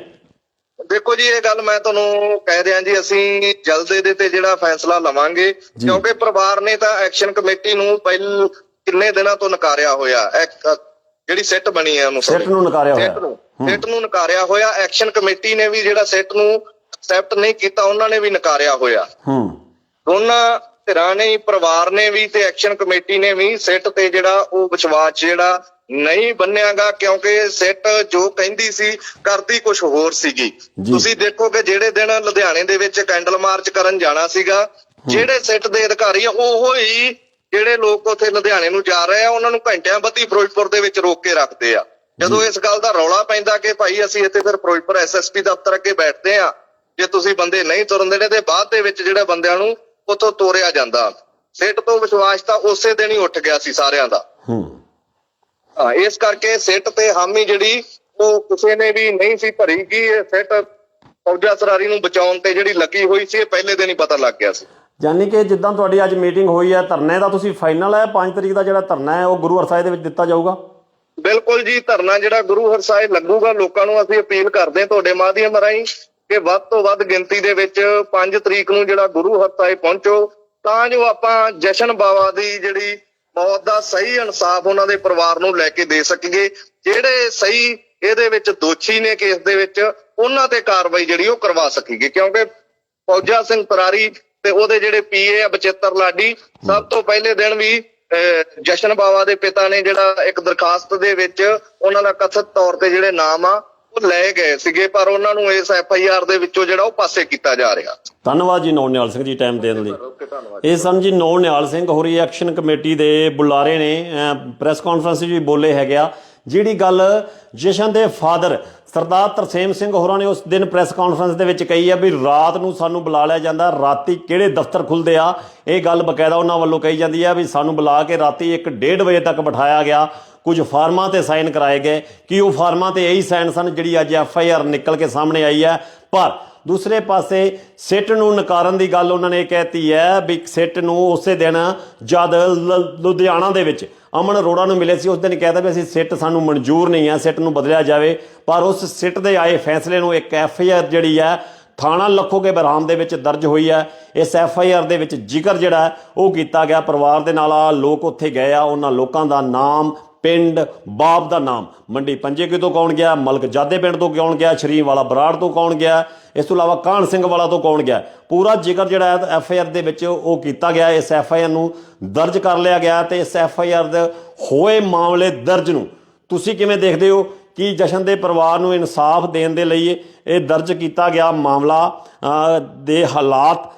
ਦੇਖੋ ਜੀ ਇਹ ਗੱਲ ਮੈਂ ਤੁਹਾਨੂੰ ਕਹਿ ਰਿਹਾ ਜੀ ਅਸੀਂ ਜਲਦ ਇਹਦੇ ਤੇ ਜਿਹੜਾ ਫੈਸਲਾ ਲਵਾਂਗੇ। ਕਿਉਂਕਿ ਪਰਿਵਾਰ ਨੇ ਤਾਂ ਐਕਸ਼ਨ ਕਮੇਟੀ ਨੂੰ ਪਹਿਲ ਕਿੰਨੇ ਦਿਨਾਂ ਤੋਂ ਨਕਾਰਿਆ ਹੋਇਆ ਜਿਹੜੀ ਸਿੱਟ ਬਣੀ ਹੈ ਉਹਨੂੰ ਸਿੱਟ ਨੂੰ ਨਕਾਰਿਆ ਹੋਇਆ। ਸਿੱਟ ਨੂੰ ਸਿੱਟ ਨੂੰ ਨਕਾਰਿਆ ਹੋਇਆ ਐਕਸ਼ਨ ਕਮੇਟੀ ਨੇ ਵੀ ਜਿਹੜਾ ਸਿੱਟ ਨੂੰ ਐਕਸੈਪਟ ਨਹੀਂ ਕੀਤਾ ਉਹਨਾਂ ਨੇ ਵੀ ਨਕਾਰਿਆ ਹੋਇਆ। ਹੂੰ। ਦੋਨਾਂ ਧਿਰਾਂ ਨੇ ਪਰਿਵਾਰ ਨੇ ਵੀ ਤੇ ਐਕਸ਼ਨ ਕਮੇਟੀ ਨੇ ਵੀ ਸਿੱਟ ਤੇ ਜਿਹੜਾ ਉਹ ਵਿਸ਼ਵਾਸ ਜਿਹੜਾ ਨਹੀਂ ਬੰਨਿਆਗਾ ਕਿਉਂਕਿ ਸਿੱਟ ਜੋ ਕਹਿੰਦੀ ਸੀ ਕਰਦੀ ਕੁਝ ਹੋਰ ਸੀਗੀ। ਤੁਸੀਂ ਦੇਖੋ ਕਿ ਜਿਹੜੇ ਦਿਨ ਲੁਧਿਆਣੇ ਦੇ ਵਿੱਚ ਕੈਂਡਲ ਮਾਰਚ ਕਰਨ ਜਾਣਾ ਸੀਗਾ ਜਿਹੜੇ ਸਿੱਟ ਦੇ ਅਧਿਕਾਰੀ ਆ ਉਹ ਹੀ ਜਿਹੜੇ ਲੋਕ ਉੱਥੇ ਲੁਧਿਆਣੇ ਨੂੰ ਜਾ ਰਹੇ ਆ ਉਹਨਾਂ ਨੂੰ ਘੰਟਿਆਂ ਬੱਧੀ ਫਿਰੋਜ਼ਪੁਰ ਦੇ ਵਿੱਚ ਰੋਕ ਕੇ ਰੱਖਦੇ ਆ। ਜਦੋਂ ਇਸ ਗੱਲ ਦਾ ਰੌਲਾ ਪੈਂਦਾ ਕਿ ਭਾਈ ਅਸੀਂ ਇੱਥੇ ਫਿਰ ਫਿਰੋਜ਼ਪੁਰ ਐਸਐਸਪੀ ਦਫ਼ਤਰ ਅੱਗੇ ਬੈਠਦੇ ਆ ਜੇ ਤੁਸੀਂ ਬੰਦੇ ਨਹੀਂ ਤੁਰਨ ਦੇਣੇ ਤੇ ਬਾਅਦ ਦੇ ਵਿੱਚ ਜਿਹੜੇ ਬੰਦਿਆਂ ਨੂੰ ਉੱਥੋਂ ਤੋਰਿਆ ਜਾਂਦਾ। ਸਿੱਟ ਤੋਂ ਵਿਸ਼ਵਾਸ ਤਾਂ ਉਸੇ ਦਿਨ ਹੀ ਉੱਠ ਗਿਆ ਸੀ ਸਾਰਿਆਂ ਦਾ। ਹੂੰ। ਇਸ ਕਰਕੇ ਸਿੱਟ ਤੇ ਹਾਮੀ ਜਿਹੜੀ ਉਹ ਕਿਸੇ ਨੇ ਵੀ ਨਹੀਂ ਸੀ ਭਰੀ ਕਿ ਇਹ ਸਿੱਟ ਫੌਜਾ ਸਰਾਰੀ ਨੂੰ ਬਚਾਉਣ ਤੇ ਜਿਹੜੀ ਲੱਗੀ ਹੋਈ ਸੀ ਇਹ ਪਹਿਲੇ ਦਿਨ ਹੀ ਪਤਾ ਲੱਗ ਗਿਆ ਸੀ। ਯਾਨੀ ਕਿ ਜਿੱਦਾਂ ਤੁਹਾਡੀ ਅੱਜ ਮੀਟਿੰਗ ਹੋਈ ਹੈ ਧਰਨੇ ਦਾ ਤੁਸੀਂ ਫਾਈਨਲ ਹੈ 5 ਤਰੀਕ ਦਾ ਜਿਹੜਾ ਧਰਨਾ ਹੈ ਉਹ ਗੁਰੂ ਹਰਸਾਏ ਦੇ ਵਿੱਚ ਦਿੱਤਾ ਜਾਊਗਾ? ਬਿਲਕੁਲ ਜੀ ਧਰਨਾ ਜਿਹੜਾ ਗੁਰੂ ਹਰਸਾਏ ਲੱਗੂਗਾ ਲੋਕਾਂ ਨੂੰ ਅਸੀਂ ਅਪੀਲ ਕਰਦੇ ਹਾਂ ਤੁਹਾਡੇ ਮਾਧਿਅਮ ਰਾਹੀਂ। ਕਿ ਵੱਧ ਤੋਂ ਵੱਧ ਗਿਣਤੀ ਦੇ ਵਿੱਚ 5 ਤਰੀਕ ਨੂੰ ਜਿਹੜਾ ਗੁਰੂ ਹਰਸਾਏ ਪਹੁੰਚੋ ਤਾਂ ਜੋ ਆਪਾਂ ਜਸ਼ਨ ਬਾਵਾ ਦੀ ਜਿਹੜੀ ਮੌਤ ਦਾ ਸਹੀ ਇਨਸਾਫ ਉਹਨਾਂ ਦੇ ਪਰਿਵਾਰ ਨੂੰ ਲੈ ਕੇ ਦੇ ਸਕੀਏ। ਜਿਹੜੇ ਸਹੀ ਇਹਦੇ ਵਿੱਚ ਦੋਸ਼ੀ ਨੇ ਕੇਸ ਦੇ ਵਿੱਚ ਉਹਨਾਂ ਤੇ ਕਾਰਵਾਈ ਜਿਹੜੀ ਉਹ ਕਰਵਾ ਸਕੀਏ। ਕਿਉਂਕਿ ਫੌਜਾ ਸਿੰਘ ਪਰਾਰੀ ਤੇ ਉਹਦੇ ਜਿਹੜੇ ਪੀਏ ਆ ਬਚੇਤਰ ਲਾਡੀ ਸਭ ਤੋਂ ਪਹਿਲੇ ਦਿਨ ਵੀ ਅਹ, ਜਸ਼ਨ ਬਾਵਾ ਦੇ ਪਿਤਾ ਨੇ ਜਿਹੜਾ ਇੱਕ ਦਰਖਾਸਤ ਦੇ ਵਿੱਚ ਉਹਨਾਂ ਦਾ ਕਥਿਤ ਤੌਰ ਤੇ ਜਿਹੜੇ ਨਾਮ ਆ ਉਹ ਲਏ ਗਏ ਸੀਗੇ ਪਰ ਉਹਨਾਂ ਨੂੰ ਇਸ ਐਫ ਆਈ ਆਰ ਦੇ ਵਿੱਚੋਂ ਜਿਹੜਾ ਉਹ ਪਾਸੇ ਕੀਤਾ ਜਾ ਰਿਹਾ। ਧੰਨਵਾਦ ਜੀ ਨੌਨ ਨਿਹਾਲ ਸਿੰਘ ਜੀ ਟਾਈਮ ਦੇਣ ਲਈ। ਇਹ ਸਨ ਜੀ ਨੌਨ ਨਿਹਾਲ ਸਿੰਘ ਹੋਰੀ ਐਕਸ਼ਨ ਕਮੇਟੀ ਦੇ ਬੁਲਾਰੇ ਨੇ ਪ੍ਰੈਸ ਕਾਨਫਰੰਸ 'ਚ ਵੀ ਬੋਲੇ ਹੈਗੇ ਜਿਹੜੀ ਗੱਲ ਜਸ਼ਨ ਦੇ ਫਾਦਰ ਸਰਦਾਰ ਤਰਸੇਮ ਸਿੰਘ ਹੋਰਾਂ ਨੇ ਉਸ ਦਿਨ ਪ੍ਰੈਸ ਕਾਨਫਰੰਸ ਦੇ ਵਿੱਚ ਕਹੀ ਆ ਵੀ ਰਾਤ ਨੂੰ ਸਾਨੂੰ ਬੁਲਾ ਲਿਆ ਜਾਂਦਾ ਰਾਤੀ ਕਿਹੜੇ ਦਫ਼ਤਰ ਖੁੱਲਦੇ ਆ? ਇਹ ਗੱਲ ਬਕਾਇਦਾ ਉਹਨਾਂ ਵੱਲੋਂ ਕਹੀ ਜਾਂਦੀ ਆ ਵੀ ਸਾਨੂੰ ਬੁਲਾ ਕੇ ਰਾਤੀ 1:30 ਵਜੇ ਤੱਕ ਬਿਠਾਇਆ ਗਿਆ। ਕੁਝ ਫਾਰਮਾਂ ਤੇ ਸਾਈਨ ਕਰਾਏ ਗਏ। ਕਿ ਉਹ ਫਾਰਮਾਂ ਤੇ ਇਹੀ ਸਾਈਨ ਸਨ ਜਿਹੜੀ ਅੱਜ ਐਫ ਆਈ ਆਰ ਨਿਕਲ ਕੇ ਸਾਹਮਣੇ ਆਈ ਹੈ? ਪਰ ਦੂਸਰੇ ਪਾਸੇ ਸਿੱਟ ਨੂੰ ਨਕਾਰਨ ਦੀ ਗੱਲ ਉਹਨਾਂ ਨੇ ਕਹਿਤੀ ਹੈ ਵੀ ਸਿੱਟ ਨੂੰ ਉਸੇ ਦਿਨ ਜਦ ਲੁਧਿਆਣਾ ਦੇ ਵਿੱਚ ਅਮਨ ਅਰੋੜਾ ਨੂੰ ਮਿਲੇ ਸੀ, ਉਸ ਦਿਨ ਕਹਿਤਾ ਵੀ ਅਸੀਂ ਸਿੱਟ ਸਾਨੂੰ ਮਨਜ਼ੂਰ ਨਹੀਂ ਹੈ, ਸਿੱਟ ਨੂੰ ਬਦਲਿਆ ਜਾਵੇ। ਪਰ ਉਸ ਸਿੱਟ ਦੇ ਆਏ ਫੈਸਲੇ ਨੂੰ ਇੱਕ ਐਫ ਆਈ ਆਰ ਜਿਹੜੀ ਹੈ, ਥਾਣਾ ਲੱਖੋਗੇ ਬਰਾਮ ਦੇ ਵਿੱਚ ਦਰਜ ਹੋਈ ਹੈ। ਇਸ ਐਫ ਆਈ ਆਰ ਦੇ ਵਿੱਚ ਜ਼ਿਕਰ ਜਿਹੜਾ ਉਹ ਕੀਤਾ ਗਿਆ। ਪਰਿਵਾਰ ਦੇ ਨਾਲ ਆ ਲੋਕ ਉੱਥੇ ਗਏ ਆ, ਉਹਨਾਂ ਲੋਕਾਂ ਦਾ ਨਾਮ ਪਿੰਡ ਬਾਪ ਦਾ ਨਾਮ। ਮੰਡੀ ਪੰਜੇਕੇ ਤੋਂ ਕੌਣ ਗਿਆ? ਮਲਕ ਜਾਦੇ ਪਿੰਡ ਤੋਂ ਕੌਣ ਗਿਆ? ਸ਼ਰੀਮ ਵਾਲਾ ਬਰਾੜ ਤੋਂ ਕੌਣ ਗਿਆ? ਇਸ ਤੋਂ ਇਲਾਵਾ ਕਾਹਨ ਸਿੰਘ ਵਾਲਾ ਤੋਂ ਕੌਣ ਗਿਆ? ਪੂਰਾ ਜ਼ਿਕਰ ਜਿਹੜਾ ਹੈ ਐਫ ਆਈ ਆਰ ਦੇ ਵਿੱਚ ਉਹ ਕੀਤਾ ਗਿਆ। ਇਸ ਐਫ ਆਈ ਆਰ ਨੂੰ ਦਰਜ ਕਰ ਲਿਆ ਗਿਆ ਤੇ ਇਸ ਐਫ ਆਈ ਆਰ ਦੇ ਹੋਏ ਮਾਮਲੇ ਦਰਜ ਨੂੰ ਤੁਸੀਂ ਕਿਵੇਂ ਦੇਖਦੇ ਹੋ? ਕਿ ਜਸ਼ਨ ਦੇ ਪਰਿਵਾਰ ਨੂੰ ਇਨਸਾਫ ਦੇਣ ਦੇ ਲਈ ਇਹ ਦਰਜ ਕੀਤਾ ਗਿਆ ਮਾਮਲਾ? ਦੇ ਹਾਲਾਤ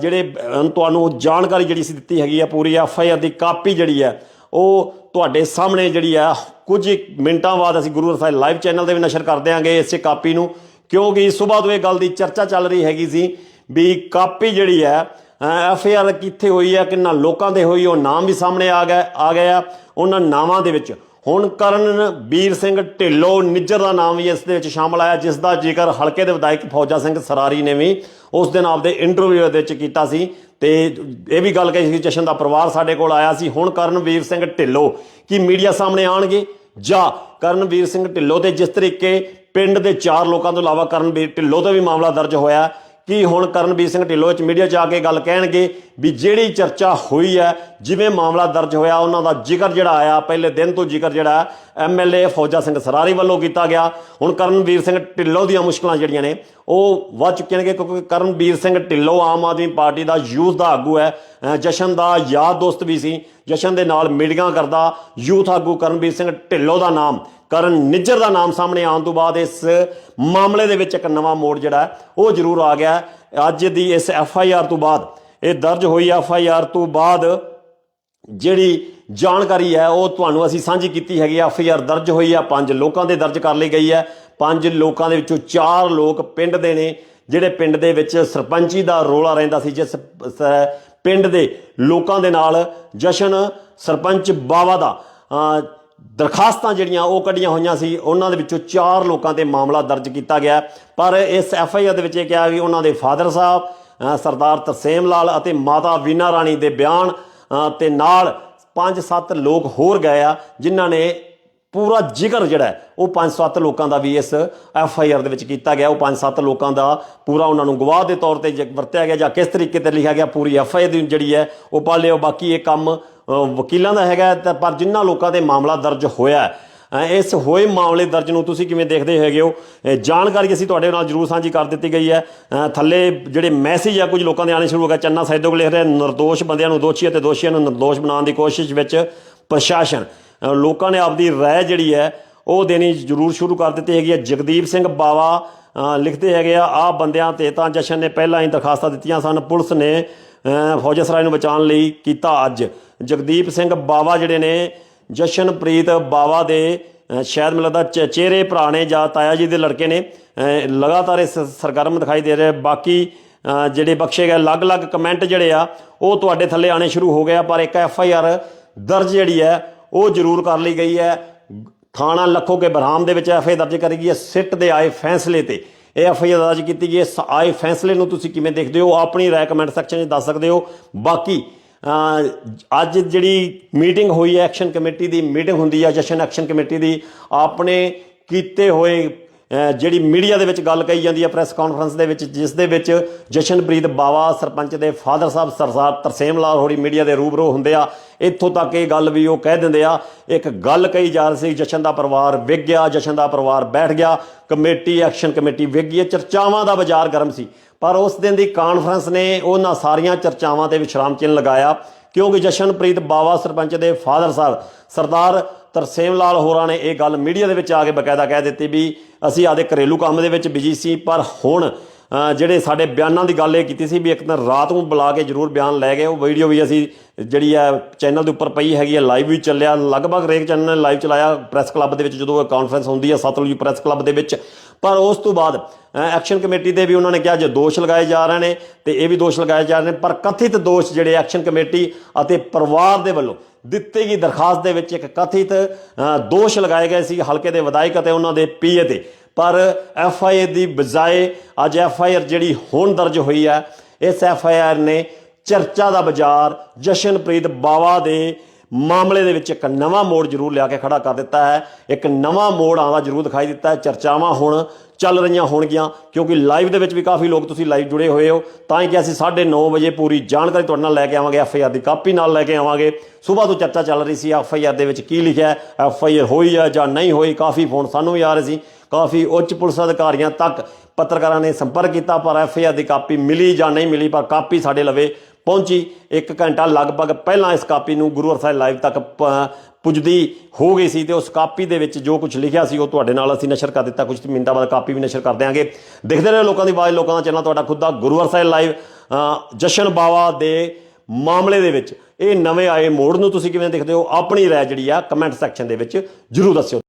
ਜਿਹੜੇ ਅ, ਤੁਹਾਨੂੰ ਜਾਣਕਾਰੀ ਜਿਹੜੀ ਸੀ ਦਿੱਤੀ ਹੈਗੀ ਆ ਪੂਰੀ ਐਫ ਆਈ ਆਰ ਦੀ ਕਾਪੀ ਜਿਹੜੀ ਹੈ ਉਹ ਤੁਹਾਡੇ ਸਾਹਮਣੇ ਜਿਹੜੀ ਆ, ਕੁਝ ਮਿੰਟਾਂ ਬਾਅਦ ਅਸੀਂ ਗੁਰੂ ਸਾਹਿਬ ਲਾਈਵ ਚੈਨਲ ਤੇ ਵੀ ਨਸ਼ਰ ਕਰ ਦਿਆਂਗੇ ਇਸੇ ਕਾਪੀ ਨੂੰ, ਕਿਉਂਕਿ ਸਵੇਰ ਤੋਂ ਇਹ ਗੱਲ ਦੀ ਚਰਚਾ ਚੱਲ ਰਹੀ ਹੈਗੀ ਸੀ ਵੀ ਕਾਪੀ ਜਿਹੜੀ ਹੈ ਐਫ ਆਈ ਆਰ ਕਿੱਥੇ ਹੋਈ ਹੈ ਕਿੰਨਾ ਲੋਕਾਂ ਦੇ ਹੋਈ, ਉਹ ਨਾਮ ਵੀ ਸਾਹਮਣੇ ਆ ਗਿਆ ਆ ਗਿਆ ਉਹਨਾਂ ਨਾਵਾਂ ਦੇ ਵਿੱਚ। ਹੁਣ ਕਰਨ ਵੀਰ ਸਿੰਘ ਢਿੱਲੋਂ ਨਿੱਜਰ ਦਾ ਨਾਮ ਵੀ ਇਸ ਦੇ ਵਿੱਚ ਸ਼ਾਮਲ ਆਇਆ, ਜਿਸ ਦਾ ਜ਼ਿਕਰ ਹਲਕੇ ਦੇ ਵਿਧਾਇਕ ਫੌਜਾ ਸਿੰਘ ਸਰਾਰੀ ਨੇ ਵੀ ਉਸ ਦਿਨ ਆਪਦੇ ਇੰਟਰਵਿਊ ਦੇ ਵਿੱਚ ਕੀਤਾ ਸੀ। ਤੇ ਇਹ ਵੀ ਗੱਲ ਕਹੀ ਸੀ ਜਸ਼ਨ ਦਾ ਪਰਿਵਾਰ ਸਾਡੇ ਕੋਲ ਆਇਆ ਸੀ। ਹੁਣ ਕਰਨਵੀਰ ਸਿੰਘ ਢਿੱਲੋਂ ਕੀ ਮੀਡੀਆ ਸਾਹਮਣੇ ਆਣਗੇ? ਜਾਂ ਕਰਨਵੀਰ ਸਿੰਘ ਢਿੱਲੋਂ ਤੇ ਜਿਸ ਤਰੀਕੇ ਪਿੰਡ ਦੇ ਚਾਰ ਲੋਕਾਂ ਤੋਂ ਇਲਾਵਾ ਕਰਨਵੀਰ ਢਿੱਲੋਂ ਤੇ ਵੀ ਮਾਮਲਾ ਦਰਜ ਹੋਇਆ ਕਿ ਹੁਣ ਕਰਨਵੀਰ ਸਿੰਘ ਢਿੱਲੋਂ ਵਿੱਚ ਮੀਡੀਆ 'ਚ ਆ ਕੇ ਗੱਲ ਕਹਿਣਗੇ ਵੀ ਜਿਹੜੀ ਚਰਚਾ ਹੋਈ ਹੈ, ਜਿਵੇਂ ਮਾਮਲਾ ਦਰਜ ਹੋਇਆ, ਉਹਨਾਂ ਦਾ ਜ਼ਿਕਰ ਜਿਹੜਾ ਆਇਆ, ਪਹਿਲੇ ਦਿਨ ਤੋਂ ਜ਼ਿਕਰ ਜਿਹੜਾ ਐਮਐਲਏ ਫੌਜਾ ਸਿੰਘ ਸਰਾਰੀ ਵੱਲੋਂ ਕੀਤਾ ਗਿਆ। ਹੁਣ ਕਰਨਵੀਰ ਸਿੰਘ ਢਿੱਲੋਂ ਦੀਆਂ ਮੁਸ਼ਕਲਾਂ ਜਿਹੜੀਆਂ ਨੇ, ਉਹ ਵੱਧ ਚੁੱਕੀਆਂ ਨੇ ਕਿਉਂਕਿ ਕਰਨਵੀਰ ਸਿੰਘ ਢਿੱਲੋਂ ਆਮ ਆਦਮੀ ਪਾਰਟੀ ਦਾ ਯੂਥ ਦਾ ਆਗੂ ਹੈ। ਜਸ਼ਨ ਦਾ ਯਾਰ ਦੋਸਤ ਵੀ ਸੀ। ਜਸ਼ਨ ਦੇ ਨਾਲ ਮੀਟਿੰਗਾਂ ਕਰਦਾ ਯੂਥ ਆਗੂ ਕਰਨਵੀਰ ਸਿੰਘ ਢਿੱਲੋਂ ਦਾ ਨਾਮ। ਕਰਨ ਨਿੱਜਰ ਦਾ ਨਾਮ ਸਾਹਮਣੇ ਆਉਣ ਤੋਂ ਬਾਅਦ ਇਸ ਮਾਮਲੇ ਦੇ ਵਿੱਚ ਇੱਕ ਨਵਾਂ ਮੋੜ ਜਿਹੜਾ ਉਹ ਜ਼ਰੂਰ ਆ ਗਿਆ ਅੱਜ ਦੀ ਇਸ ਐਫ ਆਈ ਆਰ ਤੋਂ ਬਾਅਦ, ਇਹ ਦਰਜ ਹੋਈ ਐਫ ਆਈ ਆਰ ਤੋਂ ਬਾਅਦ ਜਿਹੜੀ ਜਾਣਕਾਰੀ ਹੈ, ਉਹ ਤੁਹਾਨੂੰ ਅਸੀਂ ਸਾਂਝੀ ਕੀਤੀ ਹੈਗੀ ਐਫ ਆਈ ਆਰ ਦਰਜ ਹੋਈ ਆ ਪੰਜ ਲੋਕਾਂ ਦੇ ਦਰਜ ਕਰ ਲਈ ਗਈ ਹੈ। ਪੰਜ ਲੋਕਾਂ ਦੇ ਵਿੱਚੋਂ ਚਾਰ ਲੋਕ ਪਿੰਡ ਦੇ ਨੇ, ਜਿਹੜੇ ਪਿੰਡ ਦੇ ਵਿੱਚ ਸਰਪੰਚੀ ਦਾ ਰੋਲਾ ਰਹਿੰਦਾ ਸੀ, ਜਿਸ ਪਿੰਡ ਦੇ ਲੋਕਾਂ ਦੇ ਨਾਲ ਜਸ਼ਨ ਸਰਪੰਚ ਬਾਵਾ ਦਾ। ਦਰਖਾਸਤਾਂ ਜਿਹੜੀਆਂ ਉਹ ਕੱਢੀਆਂ ਹੋਈਆਂ ਸੀ ਉਹਨਾਂ ਦੇ ਵਿੱਚੋਂ ਚਾਰ ਲੋਕਾਂ ਤੇ ਮਾਮਲਾ ਦਰਜ ਕੀਤਾ ਗਿਆ। ਪਰ ਇਸ ਐਫ ਆਈ ਆਰ ਦੇ ਵਿੱਚ ਇਹ ਕਿਹਾ ਵੀ ਉਹਨਾਂ ਦੇ ਫਾਦਰ ਸਾਹਿਬ ਸਰਦਾਰ ਤਰਸੇਮ ਲਾਲ ਅਤੇ ਮਾਤਾ ਵੀਨਾ ਰਾਣੀ ਦੇ ਬਿਆਨ ਅ, ਤੇ ਨਾਲ ਪੰਜ ਸੱਤ ਲੋਕ ਹੋਰ ਗਏ ਆ ਜਿਨ੍ਹਾਂ ਨੇ ਪੂਰਾ ਜ਼ਿਕਰ ਜਿਹੜਾ ਉਹ ਪੰਜ ਸੱਤ ਲੋਕਾਂ ਦਾ ਵੀ ਇਸ ਐਫ ਆਈ ਆਰ ਦੇ ਵਿੱਚ ਕੀਤਾ ਗਿਆ। ਉਹ ਪੰਜ ਸੱਤ ਲੋਕਾਂ ਦਾ ਪੂਰਾ ਉਹਨਾਂ ਨੂੰ ਗਵਾਹ ਦੇ ਤੌਰ ਤੇ ਜ- ਵਰਤਿਆ ਗਿਆ ਜਾਂ ਕਿਸ ਤਰੀਕੇ ਤੇ ਲਿਖਿਆ ਗਿਆ ਪੂਰੀ ਐਫ ਆਈ ਆਰ ਦੀ ਜਿਹੜੀ ਹੈ ਉਹ ਪਾਲਿਓ ਬਾਕੀ ਇਹ ਕੰਮ ਵਕੀਲਾਂ ਦਾ ਹੈਗਾ ਤਾਂ ਪਰ ਜਿਨ੍ਹਾਂ ਲੋਕਾਂ ਤੇ ਮਾਮਲਾ ਦਰਜ ਹੋਇਆ ਇਸ ਹੋਏ ਮਾਮਲੇ ਦਰਜ ਨੂੰ ਤੁਸੀਂ ਕਿਵੇਂ ਦੇਖਦੇ ਹੈਗੇ ਹੋ? ਇਹ ਜਾਣਕਾਰੀ ਅਸੀਂ ਤੁਹਾਡੇ ਨਾਲ ਜਰੂਰ ਸਾਂਝੀ ਕਰ ਦਿੱਤੀ ਗਈ ਹੈ। ਥੱਲੇ ਜਿਹੜੇ ਮੈਸੇਜ ਆ, ਕੁਝ ਲੋਕਾਂ ਦੇ ਆਣੇ ਸ਼ੁਰੂ ਹੋ ਗਏ। ਚੰਨਾ ਸੈਦੋਗ ਲਿਖ ਰਿਹਾ ਨਿਰਦੋਸ਼ ਬੰਦਿਆਂ ਨੂੰ ਦੋਸ਼ੀ ਅਤੇ ਦੋਸ਼ੀਆਂ ਨੂੰ ਨਿਰਦੋਸ਼ ਬਣਾਉਣ ਦੀ ਕੋਸ਼ਿਸ਼ ਵਿੱਚ ਪ੍ਰਸ਼ਾਸਨ। ਲੋਕਾਂ ਨੇ ਆਪਦੀ ਰਾਏ ਜਿਹੜੀ ਹੈ, ਉਹ ਦੇਣੀ ਜ਼ਰੂਰ ਸ਼ੁਰੂ ਕਰ ਦਿੱਤੀ ਹੈਗੀ ਹੈ। ਜਗਦੀਪ ਸਿੰਘ ਬਾਵਾ ਲਿਖਦੇ ਹੈਗੇ ਆ ਆ ਬੰਦਿਆਂ ਤੇ ਤਾਂ ਜਸ਼ਨ ਨੇ ਪਹਿਲਾਂ ਹੀ ਦਰਖਾਸਤਾਂ ਦਿੱਤੀਆਂ ਸਨ। ਪੁਲਿਸ ਨੇ ਫੌਜ ਸਰਾਏ ਨੂੰ ਬਚਾਉਣ ਲਈ ਕੀਤਾ ਅੱਜ। ਜਗਦੀਪ ਸਿੰਘ ਬਾਵਾ ਜਿਹੜੇ ਨੇ, ਜਸ਼ਨਪ੍ਰੀਤ ਬਾਵਾ ਦੇ ਸ਼ਾਇਦ ਮੈਨੂੰ ਲੱਗਦਾ ਚ- ਚਿਹਰੇ ਭਰਾ ਨੇ ਜਾਂ ਤਾਇਆ ਜੀ ਦੇ ਲੜਕੇ ਨੇ। ਲਗਾਤਾਰ ਇਸ ਸਰਗਰਮ ਦਿਖਾਈ ਦੇ ਰਿਹਾ। ਬਾਕੀ ਜਿਹੜੇ ਬਖਸ਼ੇ ਗਏ, ਅਲੱਗ-ਅਲੱਗ ਕਮੈਂਟ ਜਿਹੜੇ ਆ, ਉਹ ਤੁਹਾਡੇ ਥੱਲੇ ਆਣੇ ਸ਼ੁਰੂ ਹੋ ਗਏ ਆ, ਪਰ ਇੱਕ ਐਫ ਆਈ ਆਰ ਦਰਜ ਜਿਹੜੀ ਹੈ, ਉਹ ਜ਼ਰੂਰ ਕਰ ਲਈ ਗਈ ਹੈ। ਥਾਣਾ ਲੱਖੋ ਕੇ ਬਰਾਮ ਦੇ ਵਿੱਚ ਐਫ ਆਈ ਦਰਜ ਕਰੀ ਗਈ ਹੈ, ਸਿੱਟ ਦੇ ਆਏ ਫੈਸਲੇ ਤੇ। ਇਹ ਐਫ ਆਈ ਆਰ ਦਰਜ ਕੀਤੀ ਗਈ ਹੈ ਇਸ ਆਏ ਫੈਸਲੇ ਨੂੰ ਤੁਸੀਂ ਕਿਵੇਂ ਦੇਖਦੇ ਹੋ? ਆਪਣੀ ਰਾਏ ਕਮੈਂਟ ਸੈਕਸ਼ਨ 'ਚ ਦੱਸ ਸਕਦੇ ਹੋ। ਬਾਕੀ ਅੱਜ ਜਿਹੜੀ ਮੀਟਿੰਗ ਹੋਈ ਹੈ ਐਕਸ਼ਨ ਕਮੇਟੀ ਦੀ ਮੀਟਿੰਗ ਹੁੰਦੀ ਹੈ ਜਸ਼ਨ ਐਕਸ਼ਨ ਕਮੇਟੀ ਦੀ, ਆਪਣੇ ਕੀਤੇ ਹੋਏ ਜਿਹੜੀ ਮੀਡੀਆ ਦੇ ਵਿੱਚ ਗੱਲ ਕਹੀ ਜਾਂਦੀ ਹੈ ਪ੍ਰੈਸ ਕਾਨਫਰੰਸ ਦੇ ਵਿੱਚ, ਜਿਸ ਦੇ ਵਿੱਚ ਜਸ਼ਨਪ੍ਰੀਤ ਬਾਵਾ, ਸਰਪੰਚ ਦੇ ਫਾਦਰ ਸਾਹਿਬ ਸਰਦਾਰ ਤਰਸੇਮ ਲਾਲ ਹੋਰੀ ਮੀਡੀਆ ਦੇ ਰੂਬਰੂ ਹੁੰਦੇ ਆ। ਇੱਥੋਂ ਤੱਕ ਇਹ ਗੱਲ ਵੀ ਉਹ ਕਹਿ ਦਿੰਦੇ ਆ, ਇੱਕ ਗੱਲ ਕਹੀ ਜਾ ਰਹੀ ਸੀ, ਜਸ਼ਨ ਦਾ ਪਰਿਵਾਰ ਵਿਗ ਗਿਆ, ਜਸ਼ਨ ਦਾ ਪਰਿਵਾਰ ਬੈਠ ਗਿਆ, ਕਮੇਟੀ, ਐਕਸ਼ਨ ਕਮੇਟੀ ਵਿਗ ਗਈ ਹੈ ਚਰਚਾਵਾਂ ਦਾ ਬਾਜ਼ਾਰ ਗਰਮ ਸੀ। ਪਰ ਉਸ ਦਿਨ ਦੀ ਕਾਨਫਰੰਸ ਨੇ ਉਹਨਾਂ ਸਾਰੀਆਂ ਚਰਚਾਵਾਂ ਤੇ ਵਿਸ਼ਰਾਮ ਚਿੰਨ੍ਹ ਲਗਾਇਆ, ਕਿਉਂਕਿ ਜਸ਼ਨਪ੍ਰੀਤ ਬਾਵਾ, ਸਰਪੰਚ ਦੇ ਫਾਦਰ ਸਾਹਿਬ, ਸਰਦਾਰ ਤਰਸੇਮ ਲਾਲ ਹੋਰਾਂ ਨੇ ਇਹ ਗੱਲ ਮੀਡੀਆ ਦੇ ਵਿੱਚ ਆ ਕੇ ਬਕਾਇਦਾ ਕਹਿ ਦਿੱਤੀ ਵੀ ਅਸੀਂ ਆਦੇ ਘਰੇਲੂ ਕੰਮ ਦੇ ਵਿੱਚ ਬਿਜ਼ੀ ਸੀ, ਪਰ ਹੁਣ ਜਿਹੜੇ ਸਾਡੇ ਬਿਆਨਾਂ ਦੀ ਗੱਲ ਇਹ ਕੀਤੀ ਸੀ ਵੀ ਇੱਕ ਦਿਨ ਰਾਤ ਨੂੰ ਬੁਲਾ ਕੇ ਜ਼ਰੂਰ ਬਿਆਨ ਲੈ ਗਏ। ਉਹ ਵੀਡੀਓ ਵੀ ਅਸੀਂ ਜਿਹੜੀ ਹੈ ਚੈਨਲ ਦੇ ਉੱਪਰ ਪਈ ਹੈਗੀ ਹੈ, ਲਾਈਵ ਵੀ ਚੱਲਿਆ। ਲਗਭਗ ਰੇਕ ਚੈਨਲ ਨੇ ਲਾਈਵ ਚਲਾਇਆ ਪ੍ਰੈਸ ਕਲੱਬ ਦੇ ਵਿੱਚ ਜਦੋਂ ਕਾਨਫਰੰਸ ਹੁੰਦੀ ਹੈ, ਸਤਲੁਜ ਪ੍ਰੈਸ ਕਲੱਬ ਦੇ ਵਿੱਚ। ਪਰ ਉਸ ਤੋਂ ਬਾਅਦ ਐਕਸ਼ਨ ਕਮੇਟੀ ਦੇ ਵੀ ਉਹਨਾਂ ਨੇ ਕਿਹਾ ਜੇ ਦੋਸ਼ ਲਗਾਏ ਜਾ ਰਹੇ ਨੇ ਤੇ ਇਹ ਵੀ ਦੋਸ਼ ਲਗਾਏ ਜਾ ਰਹੇ ਨੇ। ਪਰ ਕਥਿਤ ਦੋਸ਼ ਜਿਹੜੇ ਐਕਸ਼ਨ ਕਮੇਟੀ ਅਤੇ ਪਰਿਵਾਰ ਦੇ ਵੱਲੋਂ ਦਿੱਤੀ ਗਈ ਦਰਖਾਸਤ ਦੇ ਵਿੱਚ ਇੱਕ ਕਥਿਤ ਦੋਸ਼ ਲਗਾਏ ਗਏ ਸੀ ਹਲਕੇ ਦੇ ਵਿਧਾਇਕ ਅਤੇ ਉਹਨਾਂ ਦੇ ਪੀਏ ਤੇ। ਪਰ ਐਫ ਆਈ ਆਰ ਦੀ ਬਜਾਏ ਅੱਜ ਐਫ ਆਈ ਆਰ ਜਿਹੜੀ ਹੁਣ ਦਰਜ ਹੋਈ ਹੈ, ਇਸ ਐਫ ਆਈ ਆਰ ਨੇ ਚਰਚਾ ਦਾ ਬਾਜ਼ਾਰ ਜਸ਼ਨਪ੍ਰੀਤ ਬਾਵਾ ਦੇ ਮਾਮਲੇ ਦੇ ਵਿੱਚ ਇੱਕ ਨਵਾਂ ਮੋੜ ਜ਼ਰੂਰ ਲਿਆ ਕੇ ਖੜਾ ਕਰ ਦਿੱਤਾ ਹੈ। ਇੱਕ ਨਵਾਂ ਮੋੜ ਆਉਂਦਾ ਜ਼ਰੂਰ ਦਿਖਾਈ ਦਿੱਤਾ ਹੈ। ਚਰਚਾਵਾਂ ਹੁਣ ਚੱਲ ਰਹੀਆਂ ਹੋਣਗੀਆਂ, ਕਿਉਂਕਿ ਲਾਈਵ ਦੇ ਵਿੱਚ ਵੀ ਕਾਫੀ ਲੋਕ ਤੁਸੀਂ ਲਾਈਵ ਜੁੜੇ ਹੋਏ ਹੋ। ਤਾਂ ਹੀ ਕਿ ਅਸੀਂ 9:30 ਵਜੇ ਪੂਰੀ ਜਾਣਕਾਰੀ ਤੁਹਾਡੇ ਨਾਲ ਲੈ ਕੇ ਆਵਾਂਗੇ, ਐਫ ਆਈ ਆਰ ਦੀ ਕਾਪੀ ਨਾਲ ਲੈ ਕੇ ਆਵਾਂਗੇ। ਸਵੇਰ ਤੋਂ ਚਰਚਾ ਚੱਲ ਰਹੀ ਸੀ, ਐਫ ਆਈ ਆਰ ਦੇ ਵਿੱਚ ਕੀ ਲਿਖਿਆ ਹੈ, ਐਫ ਆਈ ਆਰ ਹੋਈ ਹੈ ਜਾਂ ਨਹੀਂ ਹੋਈ। ਕਾਫੀ ਫੋਨ ਸਾਨੂੰ ਵੀ ਆ ਰਹੇ ਸੀ। ਕਾਫੀ ਉੱਚ ਪੁਲਿਸ ਅਧਿਕਾਰੀਆਂ ਤੱਕ ਪੱਤਰਕਾਰਾਂ ਨੇ ਸੰਪਰਕ ਕੀਤਾ, ਪਰ ਐਫ ਆਈ ਆਰ ਦੀ ਕਾਪੀ ਮਿਲੀ ਜਾਂ ਨਹੀਂ ਮਿਲੀ, ਪਰ ਕਾਪੀ ਸਾਡੇ ਲਵੇ ਪਹੁੰਚੀ। 1 ਘੰਟਾ ਲਗਭਗ ਪਹਿਲਾਂ ਇਸ ਕਾਪੀ ਨੂੰ ਗੁਰੂ ਅਰਸਾਈ ਲਾਈਵ ਤੱਕ ਪ- ਪੁੱਜਦੀ ਹੋ ਗਈ ਸੀ ਤੇ ਉਸ ਕਾਪੀ ਦੇ ਵਿੱਚ ਜੋ ਕੁਝ ਲਿਖਿਆ ਸੀ ਉਹ ਤੁਹਾਡੇ ਨਾਲ ਅਸੀਂ ਨਸ਼ਰ ਕਰ ਦਿੱਤਾ। ਕੁਝ ਮਿੰਟਾਂ ਬਾਅਦ ਕਾਪੀ ਵੀ ਨਸ਼ਰ ਕਰ ਦਿਆਂਗੇ। ਦੇਖਦੇ ਰਹੋ ਲੋਕਾਂ ਦੀ ਆਵਾਜ਼, ਲੋਕਾਂ ਦਾ ਚੈਨਲ ਤੁਹਾਡਾ ਖੁਦ ਦਾ ਗੁਰੂ ਅਰਸਾਈ ਲਾਈਵ ਜਸ਼ਨ ਬਾਵਾ ਦੇ ਮਾਮਲੇ ਦੇ ਵਿੱਚ। ਇਹ ਨਵੇਂ ਆਏ ਮੋੜ ਨੂੰ ਤੁਸੀਂ ਕਿਵੇਂ ਦੇਖਦੇ ਹੋ? ਆਪਣੀ ਰਾਏ ਜਿਹੜੀ ਆ ਕਮੈਂਟ ਸੈਕਸ਼ਨ ਦੇ ਵਿੱਚ ਜਰੂਰ ਦੱਸਿਓ।